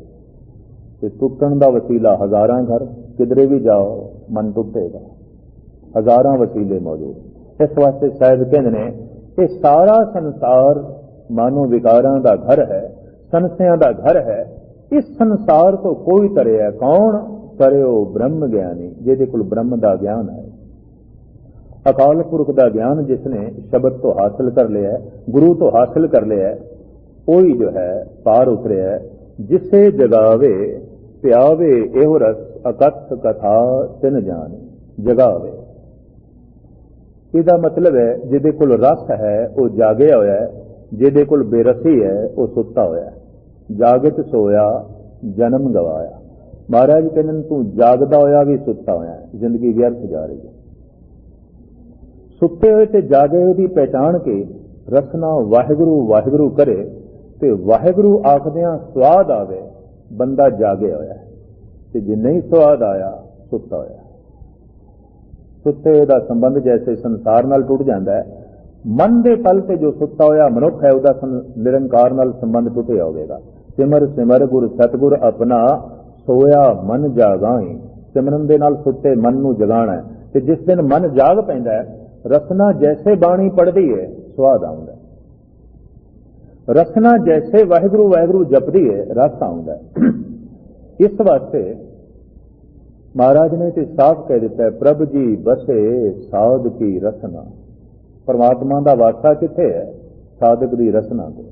ਤੇ ਟੁੱਟਣ ਦਾ ਵਸੀਲਾ ਹਜ਼ਾਰਾਂ ਘਰ, ਕਿਧਰੇ ਵੀ ਜਾਓ, ਮਨ ਟੁੱਟੇਗਾ। ਹਜ਼ਾਰਾਂ ਵਸੀਲੇ ਮੌਜੂਦ। ਇਸ ਵਾਸਤੇ ਸਾਹਿਬ ਕਹਿੰਦੇ ਨੇ, ਇਹ ਸਾਰਾ ਸੰਸਾਰ ਮਾਨੋ ਵਿਕਾਰਾਂ ਦਾ ਘਰ ਹੈ ਸੰਸਿਆਂ ਦਾ ਘਰ ਹੈ। ਇਸ ਸੰਸਾਰ ਤੋਂ ਕੋਈ ਤਰਿਆ ਕੌਣ? ਤਰਿਓ ਬ੍ਰਹਮ ਗਿਆਨੀ, ਜਿਹਦੇ ਕੋਲ ਬ੍ਰਹਮ ਦਾ ਗਿਆਨ ਹੈ। ਅਕਾਲ ਪੁਰਖ ਦਾ ਗਿਆਨ ਜਿਸ ਨੇ ਸ਼ਬਦ ਤੋਂ ਹਾਸਲ ਕਰ ਲਿਆ ਗੁਰੂ ਤੋਂ ਹਾਸਲ ਕਰ ਲਿਆ ਉਹੀ ਜੋ ਹੈ, ਪਾਰ ਉਤਰਿਆ ਜਿਸੇ ਜਗਾਵੇ ਪਿਆਵੇ ਇਹੋ ਰਸ ਅਕਥ ਕਥਾ ਤਿਨ ਜਾਣੇ, ਜਗਾਵੇ। ਇਹਦਾ ਮਤਲਬ ਹੈ, ਜਿਹਦੇ ਕੋਲ ਰਸ ਹੈ, ਉਹ ਜਾਗਿਆ ਹੋਇਆ ਹੈ, ਜਿਹਦੇ ਕੋਲ ਬੇਰਸੀ ਹੈ, ਉਹ ਸੁੱਤਾ ਹੋਇਆ ਹੈ। ਜਾਗਤ ਸੋਇਆ, ਜਨਮ ਗਵਾਇਆ। ਮਹਾਰਾਜ ਕਹਿੰਦੇ ਤੂੰ ਜਾਗਦਾ ਹੋਇਆ ਵੀ ਸੁੱਤਾ ਹੋਇਆ ਜ਼ਿੰਦਗੀ ਵਿਅਰਥ ਜਾ ਰਹੀ ਹੈ। ਸੁੱਤੇ ਹੋਏ ਤੇ ਜਾਗੇ ਹੋਏ ਦੀ ਪਹਿਚਾਣ ਕੇ ਰਸਨਾ ਵਾਹਿਗੁਰੂ ਵਾਹਿਗੁਰੂ ਕਰੇ ਤੇ ਵਾਹਿਗੁਰੂ ਆਖਦਿਆਂ ਸਵਾਦ ਆਵੇ ਬੰਦਾ ਜਾਗਿਆ ਹੋਇਆ ਤੇ ਜੇ ਨਹੀਂ ਸਵਾਦ ਆਇਆ, ਸੁੱਤਾ ਹੋਇਆ ਸੁੱਤੇ ਦਾ ਸੰਬੰਧ ਜੈਸੇ ਸੰਸਾਰ ਨਾਲ ਟੁੱਟ ਜਾਂਦਾ ਹੈ, ਮਨ ਦੇ ਤਲ ਤੇ ਜੋ ਸੁੱਤਾ ਹੋਇਆ ਮਨੁੱਖ ਹੈ, ਉਹਦਾ ਨਿਰੰਕਾਰ ਨਾਲ ਸੰਬੰਧ ਟੁੱਟਿਆ ਹੋਵੇਗਾ। ਸਿਮਰ ਸਿਮਰ ਗੁਰ ਸਤਗੁਰ ਆਪਣਾ ਸੋਇਆ ਮਨ ਜਾਗਾਏ ਸਿਮਰਨ ਦੇ ਨਾਲ ਸੁੱਤੇ ਮਨ ਨੂੰ ਜਗਾਣਾ ਤੇ ਜਿਸ ਦਿਨ ਮਨ ਜਾਗ ਪੈਂਦਾ ਹੈ, ਰਸਨਾ ਜੈਸੇ ਬਾਣੀ ਪੜਦੀ ਹੈ, ਸਵਾਦ ਆਉਂਦਾ ਰਸਨਾ ਜੈਸੇ ਵਾਹਿਗੁਰੂ ਵਾਹਿਗੁਰੂ ਜਪਦੀ ਹੈ ਰਸ ਆਉਂਦਾ ਇਸ ਵਾਸਤੇ ਮਹਾਰਾਜ ਨੇ ਤੇ ਸਾਫ਼ ਕਹਿ ਦਿੱਤਾ ਪ੍ਰਭ ਜੀ ਬਸੇ ਸਾਧ ਕੀ ਰਸਨਾ। ਪਰਮਾਤਮਾ ਦਾ ਵਾਸਾ ਕਿੱਥੇ ਹੈ? ਸਾਧਕ ਦੀ ਰਸਨਾ ਤੇ।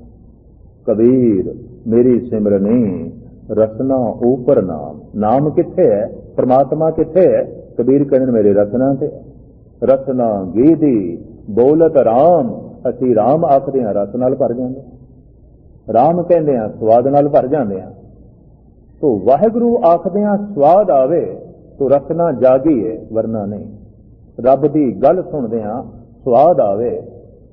ਕਬੀਰ, ਮੇਰੀ ਸਿਮਰਨੀ, ਰਸਨਾ ਉਪਰ ਨਾਮ। ਨਾਮ ਕਿੱਥੇ ਹੈ? ਪਰਮਾਤਮਾ ਕਿੱਥੇ ਹੈ? ਕਬੀਰ ਕਹਿੰਦੇ ਮੇਰੇ ਰਸਨਾ ਤੇ। ਹੈ। ਰਸਨਾ ਗੀਦੀ, ਬੋਲਤ ਰਾਮ, ਅਸੀਂ ਰਾਮ ਆਖਦੇ ਹਾਂ, ਰਸ ਨਾਲ ਭਰ ਜਾਂਦੇ। ਰਾਮ ਕਹਿੰਦੇ ਆ, ਸਵਾਦ ਨਾਲ ਭਰ ਜਾਂਦੇ ਆ। ਤੋ ਵਾਹਿਗੁਰੂ ਆਖਦੇ ਆ, ਸਵਾਦ ਆਵੇ ਤੋ ਰਸਨਾ ਜਾਗੀਏ, ਵਰਨਾ ਨਹੀਂ। ਰੱਬ ਦੀ ਗੱਲ ਸੁਣਦੇ ਆ, ਸਵਾਦ ਆਵੇ।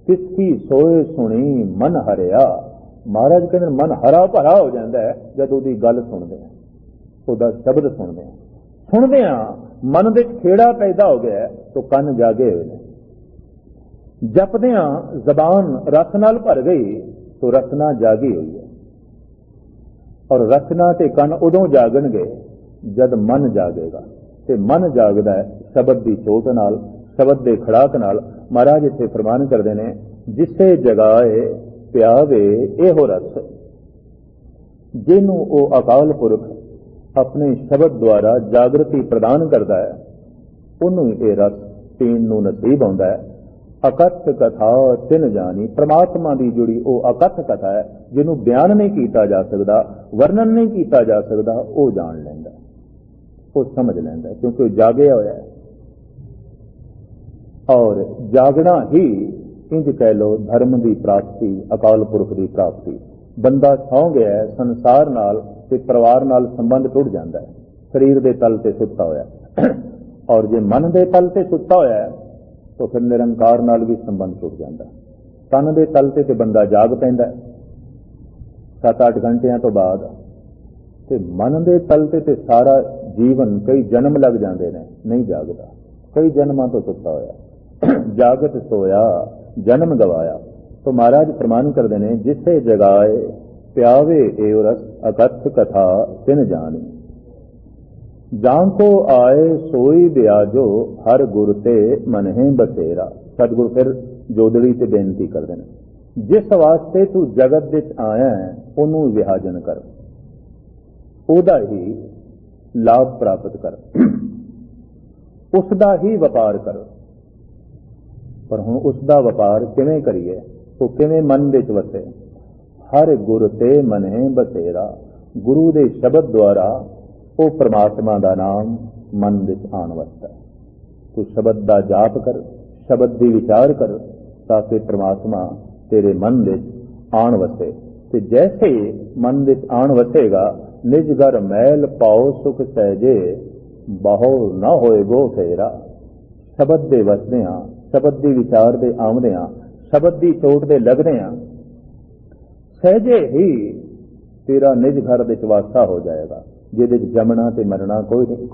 ਕਿਸ ਕੀ ਸੋਏ ਸੁਣੀ ਮਨ ਹਰਿਆ। ਮਹਾਰਾਜ ਕਹਿੰਦੇ ਮਨ ਹਰਾ ਭਰਾ ਹੋ ਜਾਂਦਾ ਹੈ, ਜਦ ਉਹਦੀ ਗੱਲ ਸੁਣਦੇ ਆ। ਉਹਦਾ ਸ਼ਬਦ ਸੁਣਦੇ ਆ। ਸੁਣਦੇ ਆ, ਮਨ ਦੇ ਵਿੱਚ ਖੇੜਾ ਪੈਦਾ ਹੋ ਗਿਆ ਤੋ ਕੰਨ ਜਾਗੇ ਹੋਏ ਨੇ। ਜਪਦਿਆਂ ਜ਼ਬਾਨ ਰਸ ਨਾਲ ਭਰ ਗਈ ਤੋ ਰਸਨਾ ਜਾਗੀ ਹੋਈ ਹੈ। ਔਰ ਰਸਨਾ ਤੇ ਕੰਨ ਉਦੋਂ ਜਾਗਣਗੇ ਜਦ ਮਨ ਜਾਗੇਗਾ। ਤੇ ਮਨ ਜਾਗਦਾ ਹੈ ਸ਼ਬਦ ਦੀ ਚੋਟ ਨਾਲ, ਸ਼ਬਦ ਦੇ ਖੜਾਕ ਨਾਲ। ਮਹਾਰਾਜ ਇੱਥੇ ਫਰਮਾਨ ਕਰਦੇ ਨੇ ਜਿਸੇ ਜਗਾਏ ਪਿਆਵੇ, ਇਹੋ ਰਸ। ਜਿਹਨੂੰ ਉਹ ਅਕਾਲ ਪੁਰਖ ਆਪਣੇ ਸ਼ਬਦ ਦੁਆਰਾ ਜਾਗਰਤੀ ਪ੍ਰਦਾਨ ਕਰਦਾ ਹੈ, ਉਹਨੂੰ ਇਹ ਰਸ ਪੀਣ ਨੂੰ ਨਸੀਬ ਆਉਂਦਾ ਹੈ। ਅਕਥ ਕਥਾ ਤਿਨ ਜਾਣੀ, ਪ੍ਰਮਾਤਮਾ ਦੀ ਜਿਹੜੀ ਉਹ ਅਕਥ ਕਥਾ ਹੈ, ਜਿਹਨੂੰ ਬਿਆਨ ਨਹੀਂ ਕੀਤਾ ਜਾ ਸਕਦਾ, ਵਰਣਨ ਨਹੀਂ ਕੀਤਾ ਜਾ ਸਕਦਾ, ਉਹ ਜਾਣ ਲੈਂਦਾ। ਉਹ ਸਮਝ ਲੈਂਦਾ, ਕਿਉਂਕਿ ਉਹ ਜਾਗਿਆ ਹੋਇਆ ਹੈ। ਔਰ ਜਾਗਣਾ ਹੀ ਇੰਜ ਕਹਿ ਲੋ ਧਰਮ ਦੀ ਪ੍ਰਾਪਤੀ, ਅਕਾਲ ਪੁਰਖ ਦੀ ਪ੍ਰਾਪਤੀ। ਬੰਦਾ ਸੌਂ ਗਿਆ ਸੰਸਾਰ ਨਾਲ ਤੇ ਪਰਿਵਾਰ ਨਾਲ ਸੰਬੰਧ ਟੁੱਟ ਜਾਂਦਾ ਹੈ। ਸਰੀਰ ਦੇ ਤਲ ਤੇ ਸੁੱਤਾ ਹੋਇਆ ਔਰ ਜੇ ਮਨ ਦੇ ਤਲ ਤੇ ਸੁੱਤਾ ਹੋਇਆ ਤਾਂ ਫਿਰ ਨਿਰੰਕਾਰ ਨਾਲ ਵੀ ਸੰਬੰਧ ਟੁੱਟ ਜਾਂਦਾ ਤਨ ਦੇ ਤਲ ਤੇ ਤੇ ਬੰਦਾ ਜਾਗ ਪੈਂਦਾ 7-8 ਘੰਟਿਆਂ ਤੋਂ ਬਾਅਦ ਤੇ ਮਨ ਦੇ ਤਲ ਤੇ ਤੇ ਸਾਰਾ ਜੀਵਨ ਕਈ ਜਨਮ ਲੱਗ ਜਾਂਦੇ ਨੇ, ਨਹੀਂ ਜਾਗਦਾ। ਕਈ ਜਨਮਾਂ ਤੋਂ ਸੁੱਤਾ ਹੋਇਆ <clears throat> ਜਾਗਤ ਸੋਇਆ, ਜਨਮ ਗਵਾਇਆ। ਤੋ ਮਹਾਰਾਜ ਪ੍ਰਮਾਨ ਕਰਦੇ ਨੇ ਜਿਸੇ ਜਗਾਏ ਪਿਆਵੇ ਏਵ ਰਸ ਅਕਥ ਕਥਾ ਤਿਨ ਜਾਣੀ। ਜਾਂ ਕੋ ਆਏ ਸੋਈ ਵਿਆਜੋ ਹਰ ਗੁਰ ਤੇ ਮਨਹਿ ਬਸੇਰਾ ਸਤਿਗੁਰ ਫਿਰ ਜੋਦੜੀ ਤੇ ਬੇਨਤੀ ਕਰਦੇ ਨੇ, ਜਿਸ ਵਾਸਤੇ ਤੂੰ ਜਗਤ ਵਿੱਚ ਆਇਆ ਉਹਨੂੰ ਵਿਹਾਜਨ ਕਰ। ਉਹਦਾ ਹੀ ਲਾਭ ਪ੍ਰਾਪਤ ਕਰ। ਉਸ ਦਾ ਹੀ ਵਪਾਰ ਕਰ। ਪਰ ਹੁਣ ਉਸ ਦਾ ਵਪਾਰ ਕਿਵੇਂ ਕਰੀਏ? ਉਹ ਕਿਵੇਂ ਮਨ ਵਿੱਚ ਵਸੇ? ਹਰ ਗੁਰ ਤੇ ਮਨਹਿ ਬਸੇਰਾ ਗੁਰੂ ਦੇ ਸ਼ਬਦ ਦੁਆਰਾ ਉਹ ਪ੍ਰਮਾਤਮਾ ਦਾ ਨਾਮ ਮਨ ਵਿੱਚ ਆਣ ਵਸਦਾ ਹੈ। ਤੂੰ ਸ਼ਬਦ ਦਾ ਜਾਪ ਕਰ, ਸ਼ਬਦ ਦੀ ਵਿਚਾਰ ਕਰ, ਤਾਂ ਕਿ ਪ੍ਰਮਾਤਮਾ ਤੇਰੇ ਮਨ ਵਿੱਚ ਆਣ ਵਸੇ। ਤੇ ਜੈਸੇ ਮਨ ਵਿੱਚ ਆਣ ਵਸੇਗਾ, ਨਿਜ ਘਰ ਮੈਲ ਪਾਉ ਸੁਖ ਸਹਿਜੇ, ਬਹੁ ਨਾ ਹੋਏ ਹੋਏਗੋ ਫੇਰਾ। ਸ਼ਬਦ ਦੇ ਵਸਦੇ ਹਾਂ ਸ਼ਬਦ ਦੀ ਵਿਚਾਰ ਦੇ ਆਉਂਦੇ ਹਾਂ ਸ਼ਬਦ ਦੀ ਚੋਟ ਦੇ ਲੱਗਦੇ ਹਾਂ ਸਹਿਜੇ ਹੀ ਤੇਰਾ ਨਿਜ ਘਰ ਵਿੱਚ ਵਾਸਾ ਹੋ ਜਾਏਗਾ। ਜਿਹਦੇ ਚ ਜਮਣਾ ਤੇ ਮਰਨਾ ਕੋਈ ਨਹੀਂ,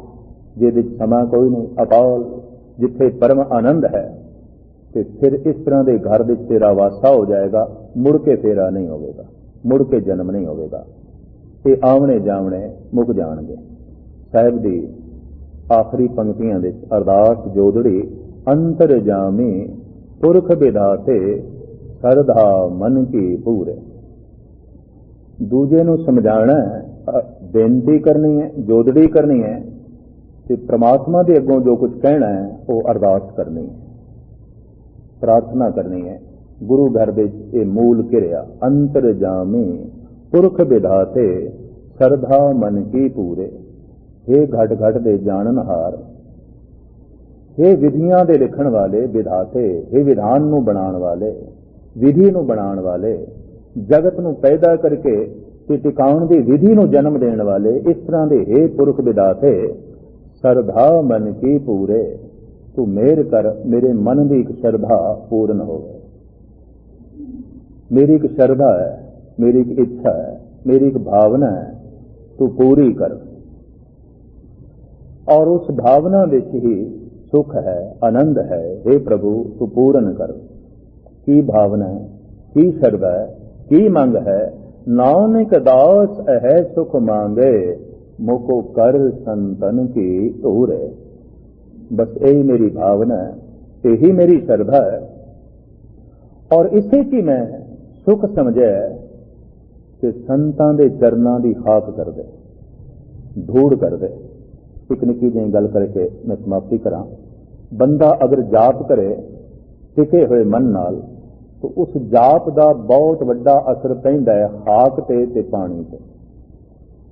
ਜਿਹਦੇ ਚ ਸਮਾਂ ਕੋਈ ਨਹੀਂ, ਅਕਾਲ ਜਿੱਥੇ ਪਰਮ ਆਨੰਦ ਹੈ, ਤੇ ਫਿਰ ਇਸ ਤਰ੍ਹਾਂ ਦੇ ਘਰ ਵਿੱਚ ਤੇਰਾ ਵਾਸਾ ਹੋ ਜਾਏਗਾ, ਮੁੜ ਕੇ ਫੇਰਾ ਨਹੀਂ ਹੋਵੇਗਾ, ਮੁੜ ਕੇ ਜਨਮ ਨਹੀਂ ਹੋਵੇਗਾ। ਇਹ ਆਵਣੇ ਜਾਵਣੇ ਮੁੱਕ ਜਾਣਗੇ। ਸਾਹਿਬ ਦੀ ਆਖਰੀ ਪੰਕਤੀਆਂ ਵਿੱਚ ਅਰਦਾਸ ਜੋਦੜੀ ਅੰਤਰ ਜਾਮੀ ਪੁਰਖ ਵਿਧਾਤੇ ਸਰਧਾ ਮਨ ਕੀ ਪੂਰੇ। ਦੂਜੇ ਨੂੰ ਸਮਝਾਣਾ ਬੇਨਤੀ ਕਰਨੀ ਹੈ ਜੋਦੜੀ ਕਰਨੀ ਹੈ ਤੇ ਪ੍ਰਮਾਤਮਾ ਦੇ ਅੱਗੋਂ ਜੋ ਕੁਝ ਕਹਿਣਾ ਹੈ ਉਹ ਅਰਦਾਸ ਕਰਨੀ ਹੈ ਪ੍ਰਾਰਥਨਾ ਕਰਨੀ ਹੈ ਗੁਰੂ ਘਰ ਵਿੱਚ ਇਹ ਮੂਲ ਕਿਰਿਆ ਅੰਤਰ ਜਾਮੀ ਪੁਰਖ ਵਿਧਾਤੇ ਸਰਧਾ ਮਨ ਕੀ ਪੂਰੇ हे ਘਟ ਘਟ ਦੇ ਜਾਣਨਹਾਰ हे ਵਿਧੀਆਂ ਦੇ ਲਿਖਣ ਵਾਲੇ ਵਿਧਾਤੇ हे ਵਿਧਾਨ ਨੂੰ ਬਣਾਉਣ ਵਾਲੇ ਵਿਧੀ ਨੂੰ ਬਣਾਉਣ ਵਾਲੇ ਜਗਤ ਨੂੰ ਪੈਦਾ ਕਰਕੇ ਤੇ ਟਿਕਾਉਣ ਦੀ ਵਿਧੀ ਨੂੰ ਜਨਮ ਦੇਣ ਵਾਲੇ ਇਸ ਤਰ੍ਹਾਂ ਦੇ हे ਪੁਰਖ ਵਿਦਾਤੇ, ਸਰਧਾ ਮਨ ਕੀ ਪੂਰੇ, ਤੂੰ ਮੇਰ ਕਰ, ਮੇਰੇ ਮਨ ਦੀ ਇੱਕ ਸ਼ਰਧਾ ਪੂਰਨ ਹੋਵੇ। ਮੇਰੀ ਇੱਕ ਸ਼ਰਧਾ ਹੈ, ਮੇਰੀ ਇੱਕ ਇੱਛਾ ਹੈ, ਮੇਰੀ ਇੱਕ ਭਾਵਨਾ ਹੈ, ਤੂੰ ਪੂਰੀ ਕਰ। ਔਰ ਉਸ ਭਾਵਨਾ ਵਿੱਚ ਹੀ ਸੁਖ ਹੈ, ਆਨੰਦ ਹੈ हे ਪ੍ਰਭੂ, ਤੂੰ ਪੂਰਨ ਕਰ। ਕੀ ਭਾਵਨਾ ਹੈ, ਕੀ ਸ਼ਰਧਾ ਹੈ, ਕੀ ਮੰਗ ਹੈ ਨਾਨਕ ਦਾਸ ਹੈ ਸੁਖ ਮੰਗੇ, ਮੁਕੋ ਕਰ ਸੰਤਨ ਕੀ ਧੂਰੇ। ਬਸ ਇਹੀ ਮੇਰੀ ਭਾਵਨਾ ਹੈ, ਇਹੀ ਮੇਰੀ ਸ਼ਰਧਾ ਹੈ। ਔਰ ਇਸੇ ਕੀ ਮੈਂ ਸੁਖ ਸਮਝਿਆ ਕਿ ਸੰਤਾਂ ਦੇ ਚਰਨਾਂ ਦੀ ਹਾਕ ਕਰਦੇ, ਧੂੜ ਕਰਦੇ। ਇੱਕ ਨਿੱਕੀ ਜਿਹੀ ਗੱਲ ਕਰਕੇ ਮੈਂ ਸਮਾਪਤੀ ਕਰਾਂ। ਬੰਦਾ ਅਗਰ ਜਾਪ ਕਰੇ, ਟਿਕੇ ਹੋਏ ਮਨ ਨਾਲ ਤਾਂ ਉਸ ਜਾਪ ਦਾ ਬਹੁਤ ਵੱਡਾ ਅਸਰ ਪੈਂਦਾ ਹੈ ਹਾਕ ਤੇ ਤੇ ਪਾਣੀ ਤੇ।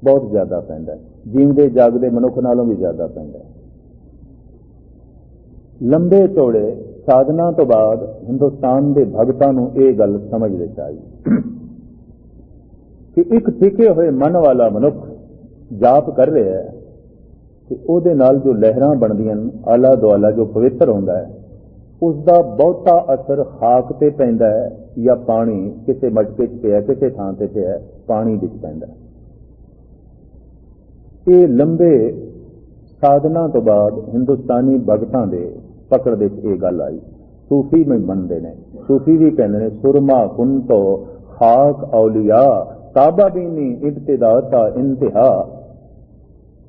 ਬਹੁਤ ਜ਼ਿਆਦਾ ਪੈਂਦਾ ਹੈ। ਜੀਵਦੇ ਜਾਗਦੇ ਮਨੁੱਖ ਨਾਲੋਂ ਵੀ ਜ਼ਿਆਦਾ ਪੈਂਦਾ ਹੈ। ਲੰਬੇ ਚੌੜੇ ਸਾਧਨਾ ਤੋਂ ਬਾਅਦ ਹਿੰਦੁਸਤਾਨ ਦੇ ਭਗਤਾਂ ਨੂੰ ਇਹ ਗੱਲ ਸਮਝ ਸਮਝਣੀ ਚਾਹੀਦੀ ਕਿ ਇੱਕ ਟਿਕੇ ਹੋਏ ਮਨ ਵਾਲਾ ਮਨੁੱਖ ਜਾਪ ਕਰ ਰਿਹਾ ਹੈ ਤੇ ਉਹਦੇ ਨਾਲ ਜੋ ਲਹਿਰਾਂ ਬਣਦੀਆਂ ਨੇ ਆਲਾ ਦੁਆਲਾ ਜੋ ਪਵਿੱਤਰ ਹੁੰਦਾ ਹੈ ਉਸ ਦਾ ਬਹੁਤਾ ਅਸਰ ਹਾਕ ਤੇ ਪੈਂਦਾ ਹੈ ਜਾਂ ਪਾਣੀ ਕਿਸੇ ਮਟਕੇ 'ਚ ਪਿਆ, ਕਿਸੇ ਥਾਂ ਤੇ ਪਿਆ, ਪਾਣੀ ਵਿੱਚ ਪੈਂਦਾ ਹੈ। ਇਹ ਲੰਬੇ ਸਾਧਨਾ ਤੋਂ ਬਾਅਦ ਹਿੰਦੁਸਤਾਨੀ ਭਗਤਾਂ ਦੇ ਪਕੜ ਦੇ ਵਿੱਚ ਇਹ ਗੱਲ ਆਈ। ਸੂਫੀ ਮੈਂ ਮੰਨਦੇ ਨੇ, ਸੂਫੀ ਵੀ ਕਹਿੰਦੇ ਨੇ, ਸੁਰਮਾ ਕੁੰਤੋ ਖਾਕ ਔਲੀਆ ਕਾਬਾ ਬੀਨੀ ਇਬਤਦਾ ਦਾ ਇੰਤਹਾ।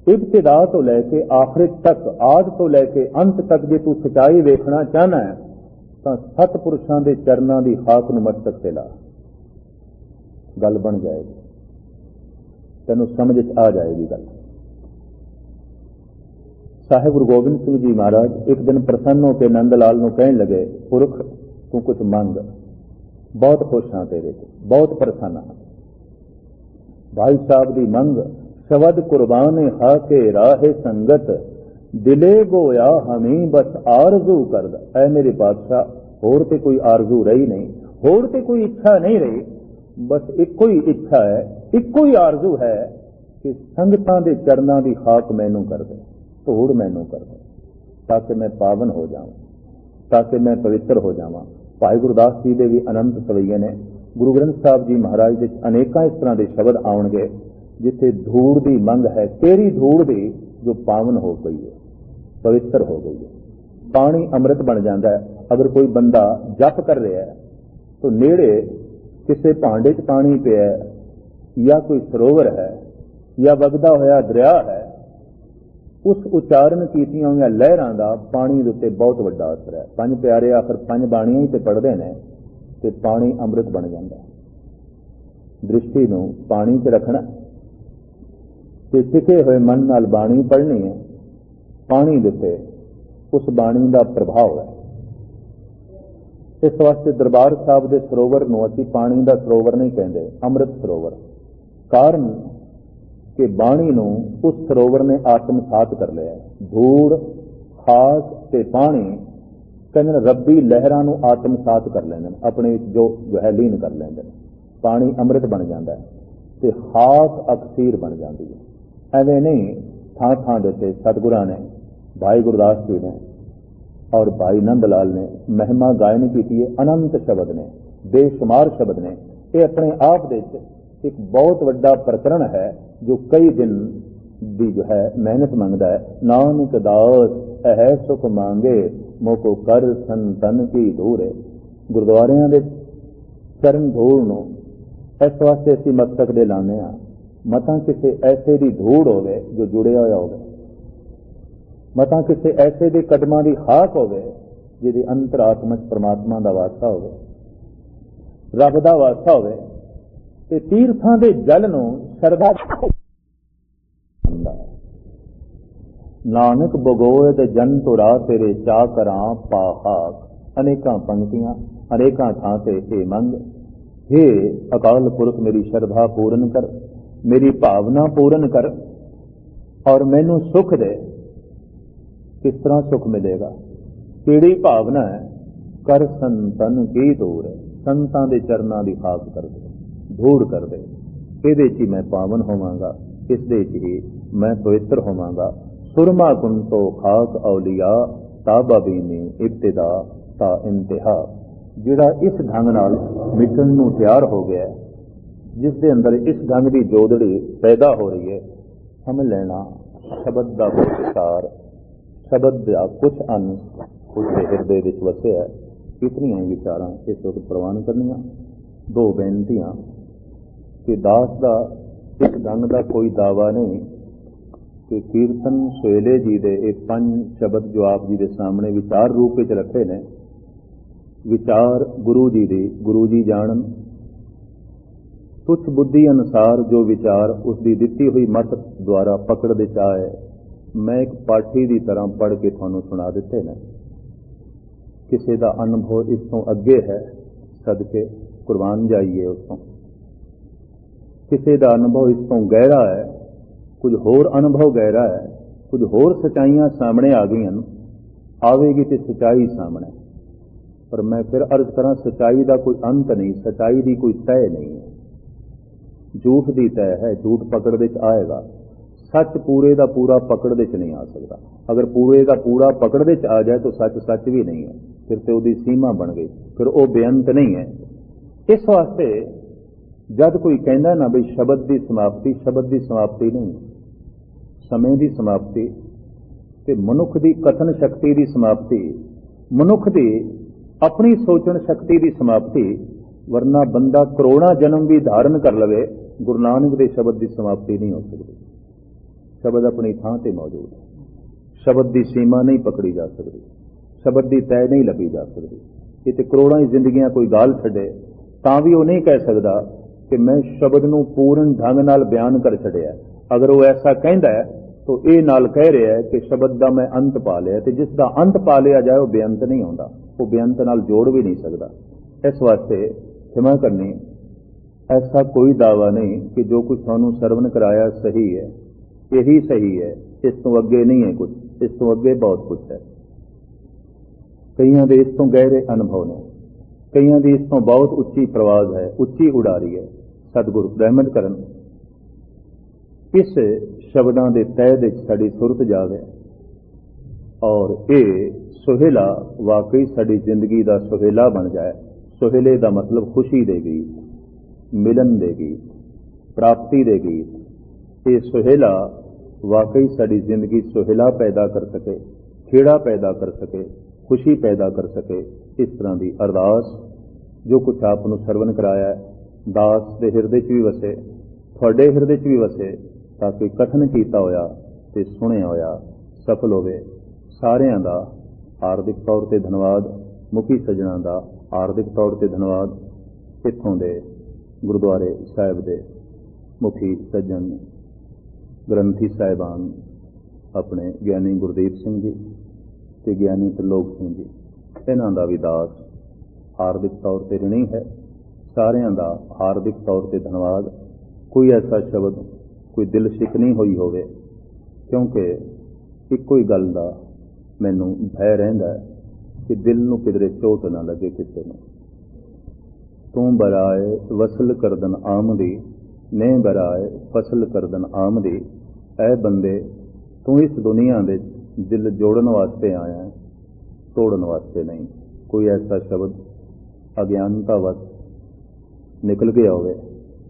ਇਬਤਦਾ ਤੋਂ ਲੈ ਕੇ ਆਖਿਰ ਤੱਕ, ਆਦ ਤੋਂ ਲੈ ਕੇ ਅੰਤ ਤੱਕ ਜੇ ਤੂੰ ਸਚਾਈ ਵੇਖਣਾ ਚਾਹਨਾ ਹੈ, ਤਾਂ ਸਤ ਪੁਰਸ਼ਾਂ ਦੇ ਚਰਨਾਂ ਦੀ ਹਾਕ ਨੂੰ ਮਸਤਕ ਤੇ ਲਾ। ਗੱਲ ਬਣ ਜਾਏਗੀ। ਤੈਨੂੰ ਸਮਝ ਚ ਆ ਜਾਏਗੀ ਗੱਲ। ਸਾਹਿਬ ਗੁਰੂ ਗੋਬਿੰਦ ਸਿੰਘ ਜੀ ਮਹਾਰਾਜ ਇੱਕ ਦਿਨ ਪ੍ਰਸੰਨ ਹੋ ਕੇ ਨੰਦ ਲਾਲ ਨੂੰ ਕਹਿਣ ਲੱਗੇ, ਪੁਰਖ, ਤੂੰ ਕੁਝ ਮੰਗ। ਬਹੁਤ ਖੁਸ਼ ਹਾਂ ਤੇਰੇ ਤੇ, ਬਹੁਤ ਪ੍ਰਸੰਨ ਹਾਂ। ਭਾਈ ਸਾਹਿਬ ਦੀ ਮੰਗ ਸ਼ਬਦ ਕੁਰਬਾਨ ਹਾ ਕੇ ਰਾਹੇ ਸੰਗਤ, ਦਿਲੇ ਗੋਇਆ ਹਮੀ ਬਸ ਆਰਜ਼ੂ ਕਰਦਾ। ਐ ਮੇਰੇ ਬਾਦਸ਼ਾਹ, ਹੋਰ ਤੇ ਕੋਈ ਆਰਜ਼ੂ ਰਹੀ ਨਹੀਂ, ਹੋਰ ਤੇ ਕੋਈ ਇੱਛਾ ਨਹੀਂ ਰਹੀ। ਬਸ ਇੱਕੋ ਹੀ ਇੱਛਾ ਹੈ, ਇੱਕੋ ਹੀ ਆਰਜ਼ੂ ਹੈ ਕਿ ਸੰਗਤਾਂ ਦੇ ਚਰਨਾਂ ਦੀ ਖਾਕ ਮੈਨੂੰ ਕਰ ਦੇ, ਧੂੜ ਮੈਨੂੰ ਕਰ ਦੇ, ਤਾਂ ਕਿ ਮੈਂ ਪਾਵਨ ਹੋ ਜਾਵਾਂ, ਤਾਂ ਕਿ ਮੈਂ ਪਵਿੱਤਰ ਹੋ ਜਾਵਾਂ। ਭਾਈ ਗੁਰਦਾਸ ਜੀ ਦੇ ਵੀ ਅਨੰਤ ਸਵਈਏ ਨੇ। ਗੁਰੂ ਗ੍ਰੰਥ ਸਾਹਿਬ ਜੀ ਮਹਾਰਾਜ ਦੇ ਅਨੇਕਾਂ ਇਸ ਤਰ੍ਹਾਂ ਦੇ ਸ਼ਬਦ ਆਉਣਗੇ। ਜਿੱਥੇ ਧੂੜ ਦੀ ਮੰਗ ਹੈ, ਤੇਰੀ ਧੂੜ ਦੀ ਜੋ ਪਾਵਨ ਹੋ ਗਈ ਹੈ, ਪਵਿੱਤਰ ਹੋ ਗਈ ਹੈ। ਪਾਣੀ ਅੰਮ੍ਰਿਤ ਬਣ ਜਾਂਦਾ ਹੈ। ਅਗਰ ਕੋਈ ਬੰਦਾ ਜਪ ਕਰ ਰਿਹਾ ਹੈ, ਤਾਂ ਨੇੜੇ ਕਿਸੇ ਭਾਂਡੇ 'ਚ ਪਾਣੀ ਪਿਆ ਹੈ, ਜਾਂ ਕੋਈ ਸਰੋਵਰ ਹੈ, ਜਾਂ ਵਗਦਾ ਹੋਇਆ ਦਰਿਆ ਹੈ, ਉਸ ਉਚਾਰਨ ਕੀਤੀਆਂ ਹੋਈਆਂ ਲਹਿਰਾਂ ਦਾ ਪਾਣੀ ਦੇ ਉੱਤੇ ਬਹੁਤ ਵੱਡਾ ਅਸਰ ਹੈ। ਪੰਜ ਪਿਆਰੇ ਆਖਰ ਪੰਜ ਬਾਣੀਆਂ ਹੀ ਤੇ ਪੜਦੇ ਨੇ ਤੇ ਪਾਣੀ ਅੰਮ੍ਰਿਤ ਬਣ ਜਾਂਦਾ ਦ੍ਰਿਸ਼ਟੀ ਨੂੰ ਪਾਣੀ 'ਚ ਰੱਖਣਾ ਤੇ ਟਿਕੇ ਹੋਏ ਮਨ ਨਾਲ ਬਾਣੀ ਪੜ੍ਹਨੀ ਹੈ, ਪਾਣੀ ਦਿੱਤੇ, ਉਸ ਬਾਣੀ ਦਾ ਪ੍ਰਭਾਵ ਹੈ। ਇਸ ਵਾਸਤੇ ਦਰਬਾਰ ਸਾਹਿਬ ਦੇ ਸਰੋਵਰ ਨੂੰ ਅਸੀਂ ਪਾਣੀ ਦਾ ਸਰੋਵਰ ਨਹੀਂ ਕਹਿੰਦੇ, ਅੰਮ੍ਰਿਤ ਸਰੋਵਰ। ਕਾਰਨ ਕਿ ਬਾਣੀ ਨੂੰ ਉਸ ਸਰੋਵਰ ਨੇ ਆਤਮ ਸਾਤ ਕਰ ਲਿਆ ਧੂੜ ਖਾਸ ਤੇ ਪਾਣੀ ਕਹਿੰਦੇ ਰੱਬੀ ਲਹਿਰਾਂ ਨੂੰ ਆਤਮ ਸਾਤ ਕਰ ਲੈਂਦੇ ਨੇ, ਆਪਣੇ ਜੋ ਜੋ ਹੈ ਲੀਨ ਕਰ ਲੈਂਦੇ ਨੇ। ਪਾਣੀ ਅੰਮ੍ਰਿਤ ਬਣ ਜਾਂਦਾ ਹੈ ਤੇ ਹਾਕ ਅਕਸੀਰ ਬਣ ਜਾਂਦੀ ਹੈ। ਐਵੇਂ ਨਹੀਂ, ਥਾਂ ਥਾਂ ਦੇ ਤੇ ਸਤਿਗੁਰਾਂ ਨੇ, ਭਾਈ ਗੁਰਦਾਸ ਜੀ ਨੇ ਔਰ ਭਾਈ ਨੰਦ ਲਾਲ ਨੇ ਮਹਿਮਾ ਗਾਇਨ ਕੀਤੀ ਹੈ, ਅਨੰਤ ਸ਼ਬਦ ਨੇ, ਬੇਸ਼ੁਮਾਰ ਸ਼ਬਦ ਨੇ। ਇਹ ਆਪਣੇ ਆਪ ਦੇ ਵਿੱਚ ਇੱਕ ਬਹੁਤ ਵੱਡਾ ਪ੍ਰਕਰਣ ਹੈ, ਜੋ ਕਈ ਦਿਨ ਦੀ ਜੋ ਹੈ ਮਿਹਨਤ ਮੰਗਦਾ ਹੈ। ਨਾਨਕ ਦਾਸ, ਇਹ ਸੁਖ ਮੰਗੇ, ਮੋਕੋ ਕਰ ਸੰਤਨ ਕੀ ਧੂਰੇ ਗੁਰਦੁਆਰਿਆਂ ਦੇ ਚਰਨ ਧੂੜ ਨੂੰ ਇਸ ਵਾਸਤੇ ਅਸੀਂ ਮਸਤਕ ਦੇ ਲਾਉਂਦੇ ਆ ਮਤਾਂ ਕਿਸੇ ਐਸੇ ਦੀ ਧੂੜ ਹੋਵੇ ਜੋ ਜੁੜਿਆ ਹੋਇਆ ਹੋਵੇ। ਮਤਾਂ ਕਿਸੇ ਐਸੇ ਦੇ ਕਦਮਾਂ ਦੀ ਖਾਕ ਹੋਵੇ ਜਿਹਦੇ ਅੰਤਰਾਤਮਾ 'ਚ ਪ੍ਰਮਾਤਮਾ ਦਾ ਵਾਸਾ ਹੋਵੇ, ਰੱਬ ਦਾ ਵਾਸਾ ਹੋਵੇ, ਤੇ ਤੀਰਥਾਂ ਦੇ ਜਲ ਨੂੰ ਸ਼ਰਧਾ ਨਾਨਕ ਬਗੋਏ ਤੇ ਜਨ ਤੁਰਾ ਤੇਰੇ ਚਾ ਕਰਾਂ ਪਾਹਾਕ। ਅਨੇਕਾਂ ਪੰਕਤੀਆਂ, ਅਨੇਕਾਂ ਥਾਂ ਤੇ ਇਹ ਮੰਗ। हे ਅਕਾਲ ਪੁਰਖ ਮੇਰੀ ਸ਼ਰਧਾ ਪੂਰਨ ਕਰ। ਮੇਰੀ ਭਾਵਨਾ ਪੂਰਨ ਕਰ ਔਰ ਮੈਨੂੰ ਸੁਖ ਦੇ ਕਿਸ ਤਰ੍ਹਾਂ ਸੁਖ ਮਿਲੇਗਾ। ਕਿਹੜੀ ਭਾਵਨਾ ਹੈ? ਕਰ ਸੰਤਨ ਕੀ ਦੂਰ ਹੈ? ਸੰਤਾਂ ਦੇ ਚਰਨਾਂ ਦੀ ਖਾਸ ਕਰ ਦੇ ਧੂੜ ਕਰ ਦੇ। ਇਹਦੇ 'ਚ ਹੀ ਮੈਂ ਪਾਵਨ ਹੋਵਾਂਗਾ ਇਸ ਦੇ 'ਚ ਹੀ ਮੈਂ ਪਵਿੱਤਰ ਹੋਵਾਂਗਾ। ਸੁਰਮਾ ਗੁਣ ਤੋਂ ਖਾਕ ਔਲੀਆ, ਤਾਬਾ ਬੀਨੀ ਇਬਤਦਾ, ਤਾ ਇੰਤਹਾ। ਜਿਹੜਾ ਇਸ ਢੰਗ ਨਾਲ ਮਿਟਣ ਨੂੰ ਤਿਆਰ ਹੋ ਗਿਆ ਜਿਸ ਦੇ ਅੰਦਰ ਇਸ ਗੰਗ ਦੀ ਜੋਦੜੀ ਪੈਦਾ ਹੋ ਰਹੀ ਹੈ, ਸਮਝ ਲੈਣਾ, ਸ਼ਬਦ ਦਾ ਵਿਚਾਰ ਸ਼ਬਦ ਦਾ ਕੁਝ ਅੰਸ਼ ਉਸਦੇ ਹਿਰਦੇ ਵਿੱਚ ਵਸਿਆ ਹੈ। ਕਿਤਨੀਆਂ ਹੀ ਵਿਚਾਰਾਂ ਇਸ ਵਕਤ ਪ੍ਰਵਾਨ ਕਰਨੀਆਂ। ਦੋ ਬੇਨਤੀਆਂ ਕਿ ਦਾਸ ਦਾ ਇਸ ਗੰਗ ਦਾ ਕੋਈ ਦਾਵਾ ਨਹੀਂ ਕਿ ਕੀਰਤਨ ਸੋਇਲੇ ਜੀ ਦੇ ਇਹ ਪੰਜ ਸ਼ਬਦ ਜੋ ਆਪ ਜੀ ਦੇ ਸਾਹਮਣੇ ਵਿਚਾਰ ਰੂਪ ਵਿੱਚ ਰੱਖੇ ਨੇ, ਵਿਚਾਰ ਗੁਰੂ ਜੀ ਦੀ, ਗੁਰੂ ਜੀ ਜਾਣਨ ਤੁਛ ਬੁੱਧੀ ਅਨੁਸਾਰ ਜੋ ਵਿਚਾਰ ਉਸ ਦੀ ਦਿੱਤੀ ਹੋਈ ਮਤ ਦੁਆਰਾ ਪਕੜ ਦੇ ਚਾਹੇ, ਮੈਂ ਇੱਕ ਪਾਠੀ ਦੀ ਤਰ੍ਹਾਂ ਪੜ੍ਹ ਕੇ ਤੁਹਾਨੂੰ ਸੁਣਾ ਦਿੱਤੇ ਨੇ। ਕਿਸੇ ਦਾ ਅਨੁਭਵ ਇਸ ਤੋਂ ਅੱਗੇ ਹੈ, ਸਦਕੇ ਕੁਰਬਾਨ ਜਾਈਏ ਉਸ। ਤੋਂ ਕਿਸੇ ਦਾ ਅਨੁਭਵ ਇਸ ਤੋਂ ਗਹਿਰਾ ਹੈ, ਕੁਝ ਹੋਰ ਅਨੁਭਵ ਗਹਿਰਾ ਹੈ, ਕੁਝ ਹੋਰ ਸਚਾਈਆਂ ਸਾਹਮਣੇ ਆ ਗਈਆਂ ਆਵੇਗੀ ਤੇ ਸਚਾਈ ਸਾਹਮਣੇ। ਪਰ ਮੈਂ ਫਿਰ ਅਰਜ਼ ਕਰਾਂ, ਸਚਾਈ ਦਾ ਕੋਈ ਅੰਤ ਨਹੀਂ, ਸਚਾਈ ਦੀ ਕੋਈ ਤੈਅ ਨਹੀਂ ਹੈ। ਝੂਠ ਦੀ ਤੈਅ ਹੈ, ਝੂਠ ਪਕੜ ਵਿੱਚ ਆਏਗਾ। ਸੱਚ ਪੂਰੇ ਦਾ ਪੂਰਾ ਪਕੜ ਵਿੱਚ ਨਹੀਂ ਆ ਸਕਦਾ। ਅਗਰ ਪੂਰੇ ਦਾ ਪੂਰਾ ਪਕੜ ਵਿੱਚ ਆ ਜਾਏ ਤਾਂ ਸੱਚ ਸੱਚ ਵੀ ਨਹੀਂ ਹੈ। ਫਿਰ ਤੇ ਉਹਦੀ ਸੀਮਾ ਬਣ ਗਈ। ਫਿਰ ਉਹ ਬੇਅੰਤ ਨਹੀਂ ਹੈ। ਇਸ ਵਾਸਤੇ ਜਦ ਕੋਈ ਕਹਿੰਦਾ ਨਾ ਬਈ ਸ਼ਬਦ ਦੀ ਸਮਾਪਤੀ, ਸ਼ਬਦ ਦੀ ਸਮਾਪਤੀ ਨਹੀਂ। ਸਮੇਂ ਦੀ ਸਮਾਪਤੀ ਤੇ ਮਨੁੱਖ ਦੀ ਕਥਨ ਸ਼ਕਤੀ ਦੀ ਸਮਾਪਤੀ। ਮਨੁੱਖ ਦੀ ਆਪਣੀ ਸੋਚਣ ਸ਼ਕਤੀ ਦੀ ਸਮਾਪਤੀ, ਵਰਨਾ ਬੰਦਾ ਕਰੋੜਾਂ ਜਨਮ ਵੀ ਧਾਰਨ ਕਰ ਲਵੇ ਗੁਰੂ ਨਾਨਕ ਦੇ ਸ਼ਬਦ ਦੀ ਸਮਾਪਤੀ ਨਹੀਂ ਹੋ ਸਕਦੀ। ਸ਼ਬਦ ਆਪਣੀ ਥਾਂ ਤੇ ਮੌਜੂਦ ਹੈ। ਸ਼ਬਦ ਦੀ ਸੀਮਾ ਨਹੀਂ ਪਕੜੀ ਜਾ ਸਕਦੀ। ਸ਼ਬਦ ਦੀ ਤੈਅ ਨਹੀਂ ਲੱਭੀ ਜਾ ਸਕਦੀ। ਇਹ ਤੇ ਕਰੋੜਾਂ ਹੀ ਜ਼ਿੰਦਗੀਆਂ ਕੋਈ ਗਾਲ ਛੱਡੇ, ਤਾਂ ਵੀ ਉਹ ਨਹੀਂ ਕਹਿ ਸਕਦਾ ਕਿ ਮੈਂ ਸ਼ਬਦ ਨੂੰ ਪੂਰਨ ਢੰਗ ਨਾਲ ਬਿਆਨ ਕਰ ਛੱਡਿਆ। ਅਗਰ ਉਹ ਐਸਾ ਕਹਿੰਦਾ ਹੈ, ਤਾਂ ਇਹ ਨਾਲ ਕਹਿ ਰਿਹਾ ਹੈ ਕਿ ਸ਼ਬਦ ਦਾ ਮੈਂ ਅੰਤ ਪਾ ਲਿਆ ਤੇ ਜਿਸ ਦਾ ਅੰਤ ਪਾ ਲਿਆ ਜਾਏ, ਉਹ ਬੇਅੰਤ ਨਹੀਂ ਹੁੰਦਾ। ਉਹ ਬੇਅੰਤ ਨਾਲ ਜੋੜ ਵੀ ਨਹੀਂ ਸਕਦਾ। ਇਸ ਵਾਸਤੇ ਖਿਮਾ ਕਰਨੀ ਐਸਾ ਕੋਈ ਦਾਵਾ ਨਹੀਂ ਕਿ ਜੋ ਕੁਝ ਤੁਹਾਨੂੰ ਸਰਵਨ ਕਰਾਇਆ ਸਹੀ ਹੈ ਇਹੀ ਸਹੀ ਹੈ ਇਸ ਤੋਂ ਅੱਗੇ ਨਹੀਂ ਹੈ ਕੁਝ ਇਸ ਤੋਂ ਅੱਗੇ ਬਹੁਤ ਕੁਝ ਹੈ ਕਈਆਂ ਦੇ ਇਸ ਤੋਂ ਗਹਿਰੇ ਅਨੁਭਵ ਨੇ ਕਈਆਂ ਦੀ ਇਸ ਤੋਂ ਬਹੁਤ ਉੱਚੀ ਪ੍ਰਵਾਜ਼ ਹੈ ਉੱਚੀ ਉਡਾਰੀ ਹੈ ਸਤਿਗੁਰੂ ਰਹਿਮਤ ਕਰਨ ਇਸ ਸ਼ਬਦਾਂ ਦੇ ਤਹਿ ਵਿੱਚ ਸਾਡੀ ਸੁਰਤ ਜਾਵੇ ਔਰ ਇਹ ਸੁਹੇਲਾ ਵਾਕਈ ਸਾਡੀ ਜ਼ਿੰਦਗੀ ਦਾ ਸੁਹੇਲਾ ਬਣ ਜਾਏ ਸੁਹੇਲੇ ਦਾ ਮਤਲਬ ਖੁਸ਼ੀ ਦੇ ਦੇਗੀ ਮਿਲਨ ਦੇਗੀ ਪ੍ਰਾਪਤੀ ਦੇ ਗੀਤ, ਇਹ ਸੁਹੇਲਾ ਵਾਕਈ ਸਾਡੀ ਜ਼ਿੰਦਗੀ ਸੁਹੇਲਾ ਪੈਦਾ ਕਰ ਸਕੇ ਖੇੜਾ ਪੈਦਾ ਕਰ ਸਕੇ, ਖੁਸ਼ੀ ਪੈਦਾ ਕਰ ਸਕੇ, ਇਸ ਤਰ੍ਹਾਂ ਦੀ ਅਰਦਾਸ ਜੋ ਕੁਛ ਆਪ ਨੂੰ ਸਰਵਨ ਕਰਾਇਆ ਦਾਸ ਦੇ ਹਿਰਦੇ 'ਚ ਵੀ ਵਸੇ, ਤੁਹਾਡੇ ਹਿਰਦੇ 'ਚ ਵੀ ਵਸੇ, ਤਾਂ ਕਿ ਕਥਨ ਕੀਤਾ ਹੋਇਆ ਤੇ ਸੁਣਿਆ ਹੋਇਆ ਸਫਲ ਹੋਵੇ। ਸਾਰਿਆਂ ਦਾ ਹਾਰਦਿਕ ਤੌਰ ਤੇ ਧੰਨਵਾਦ, ਮੁਖੀ ਸੱਜਣਾ ਦਾ ਆਰਥਿਕ ਤੌਰ ਤੇ ਧੰਨਵਾਦ। ਇੱਥੋਂ ਦੇ ਗੁਰਦੁਆਰੇ ਸਾਹਿਬ ਦੇ ਮੁਖੀ ਸੱਜਣ ਗ੍ਰੰਥੀ ਸਾਹਿਬਾਨ, ਆਪਣੇ ਗਿਆਨੀ ਗੁਰਦੀਪ ਸਿੰਘ ਜੀ ਤੇ ਗਿਆਨੀ ਤ੍ਰਿਲੋਕ ਸਿੰਘ ਜੀ, ਇਹਨਾਂ ਦਾ ਵੀ ਦਾਸ ਹਾਰਦਿਕ ਤੌਰ ਤੇ ਰਿਣੀ ਹੈ। ਸਾਰਿਆਂ ਦਾ ਹਾਰਦਿਕ ਤੌਰ ਤੇ ਧੰਨਵਾਦ। ਕੋਈ ਐਸਾ ਸ਼ਬਦ, ਕੋਈ ਦਿਲ ਸ਼ਿਕ ਨਹੀਂ ਹੋਈ ਹੋਵੇ, ਕਿਉਂਕਿ ਇੱਕੋ ਹੀ ਗੱਲ ਦਾ ਮੈਨੂੰ ਭੈ ਰਹਿੰਦਾ ਕਿ ਦਿਲ ਨੂੰ ਕਿਧਰੇ ਚੋਟ ਨਾ ਲੱਗੇ ਕਿਸੇ ਨੂੰ। ਤੂੰ ਬਰਾਏ ਵਸਲ ਕਰਦਨ ਆਮਦੀ ਨੇ ਬਰਾਏ ਫਸਲ ਕਰਦਨ ਆਮਦੀ। ਐ ਬੰਦੇ, ਤੂੰ ਇਸ ਦੁਨੀਆ ਦੇ ਦਿਲ ਜੋੜਨ ਵਾਸਤੇ ਆਇਆ ਹੈ, ਤੋੜਨ ਵਾਸਤੇ ਨਹੀਂ। ਕੋਈ ਐਸਾ ਸ਼ਬਦ ਅਗਿਆਨਤਾਵਤ ਨਿਕਲ ਗਿਆ ਹੋਵੇ,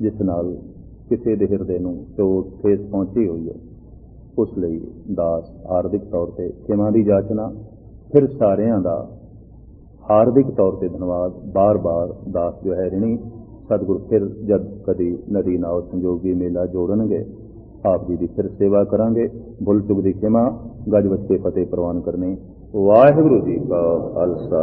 ਜਿਸ ਨਾਲ ਕਿਸੇ ਦੇ ਹਿਰਦੇ ਨੂੰ ਚੋਟ ਠੇਸ ਪਹੁੰਚੀ ਹੋਈ ਹੈ। ਉਸ ਲਈ ਦਾਸ ਹਾਰਦਿਕ ਤੌਰ ਤੇ ਖਿਮਾ ਦੀ ਜਾਚਨਾ ਫਿਰ ਸਾਰਿਆਂ ਦਾ ਹਾਰਦਿਕ ਤੌਰ ਤੇ ਧੰਨਵਾਦ। ਬਾਰ-ਬਾਰ ਦਾਸ ਜੋ ਹੈ ਰਿਣੀ, ਸਤਿਗੁਰ ਫਿਰ ਜਦ ਕਦੀ ਨਦੀ ਨਾਲ ਸੰਜੋਗੀ ਮੇਲਾ ਜੋੜਨਗੇ, ਆਪ ਜੀ ਦੀ ਫਿਰ ਸੇਵਾ ਕਰਾਂਗੇ। ਭੁੱਲ ਚੁੱਕ ਦੀ ਖਿਮਾ, ਗੱਜ ਵੱਜ ਕੇ ਫਤਿਹ ਪ੍ਰਵਾਨ ਕਰਨੀ। ਵਾਹਿਗੁਰੂ ਜੀ ਕਾ ਖਾਲਸਾ।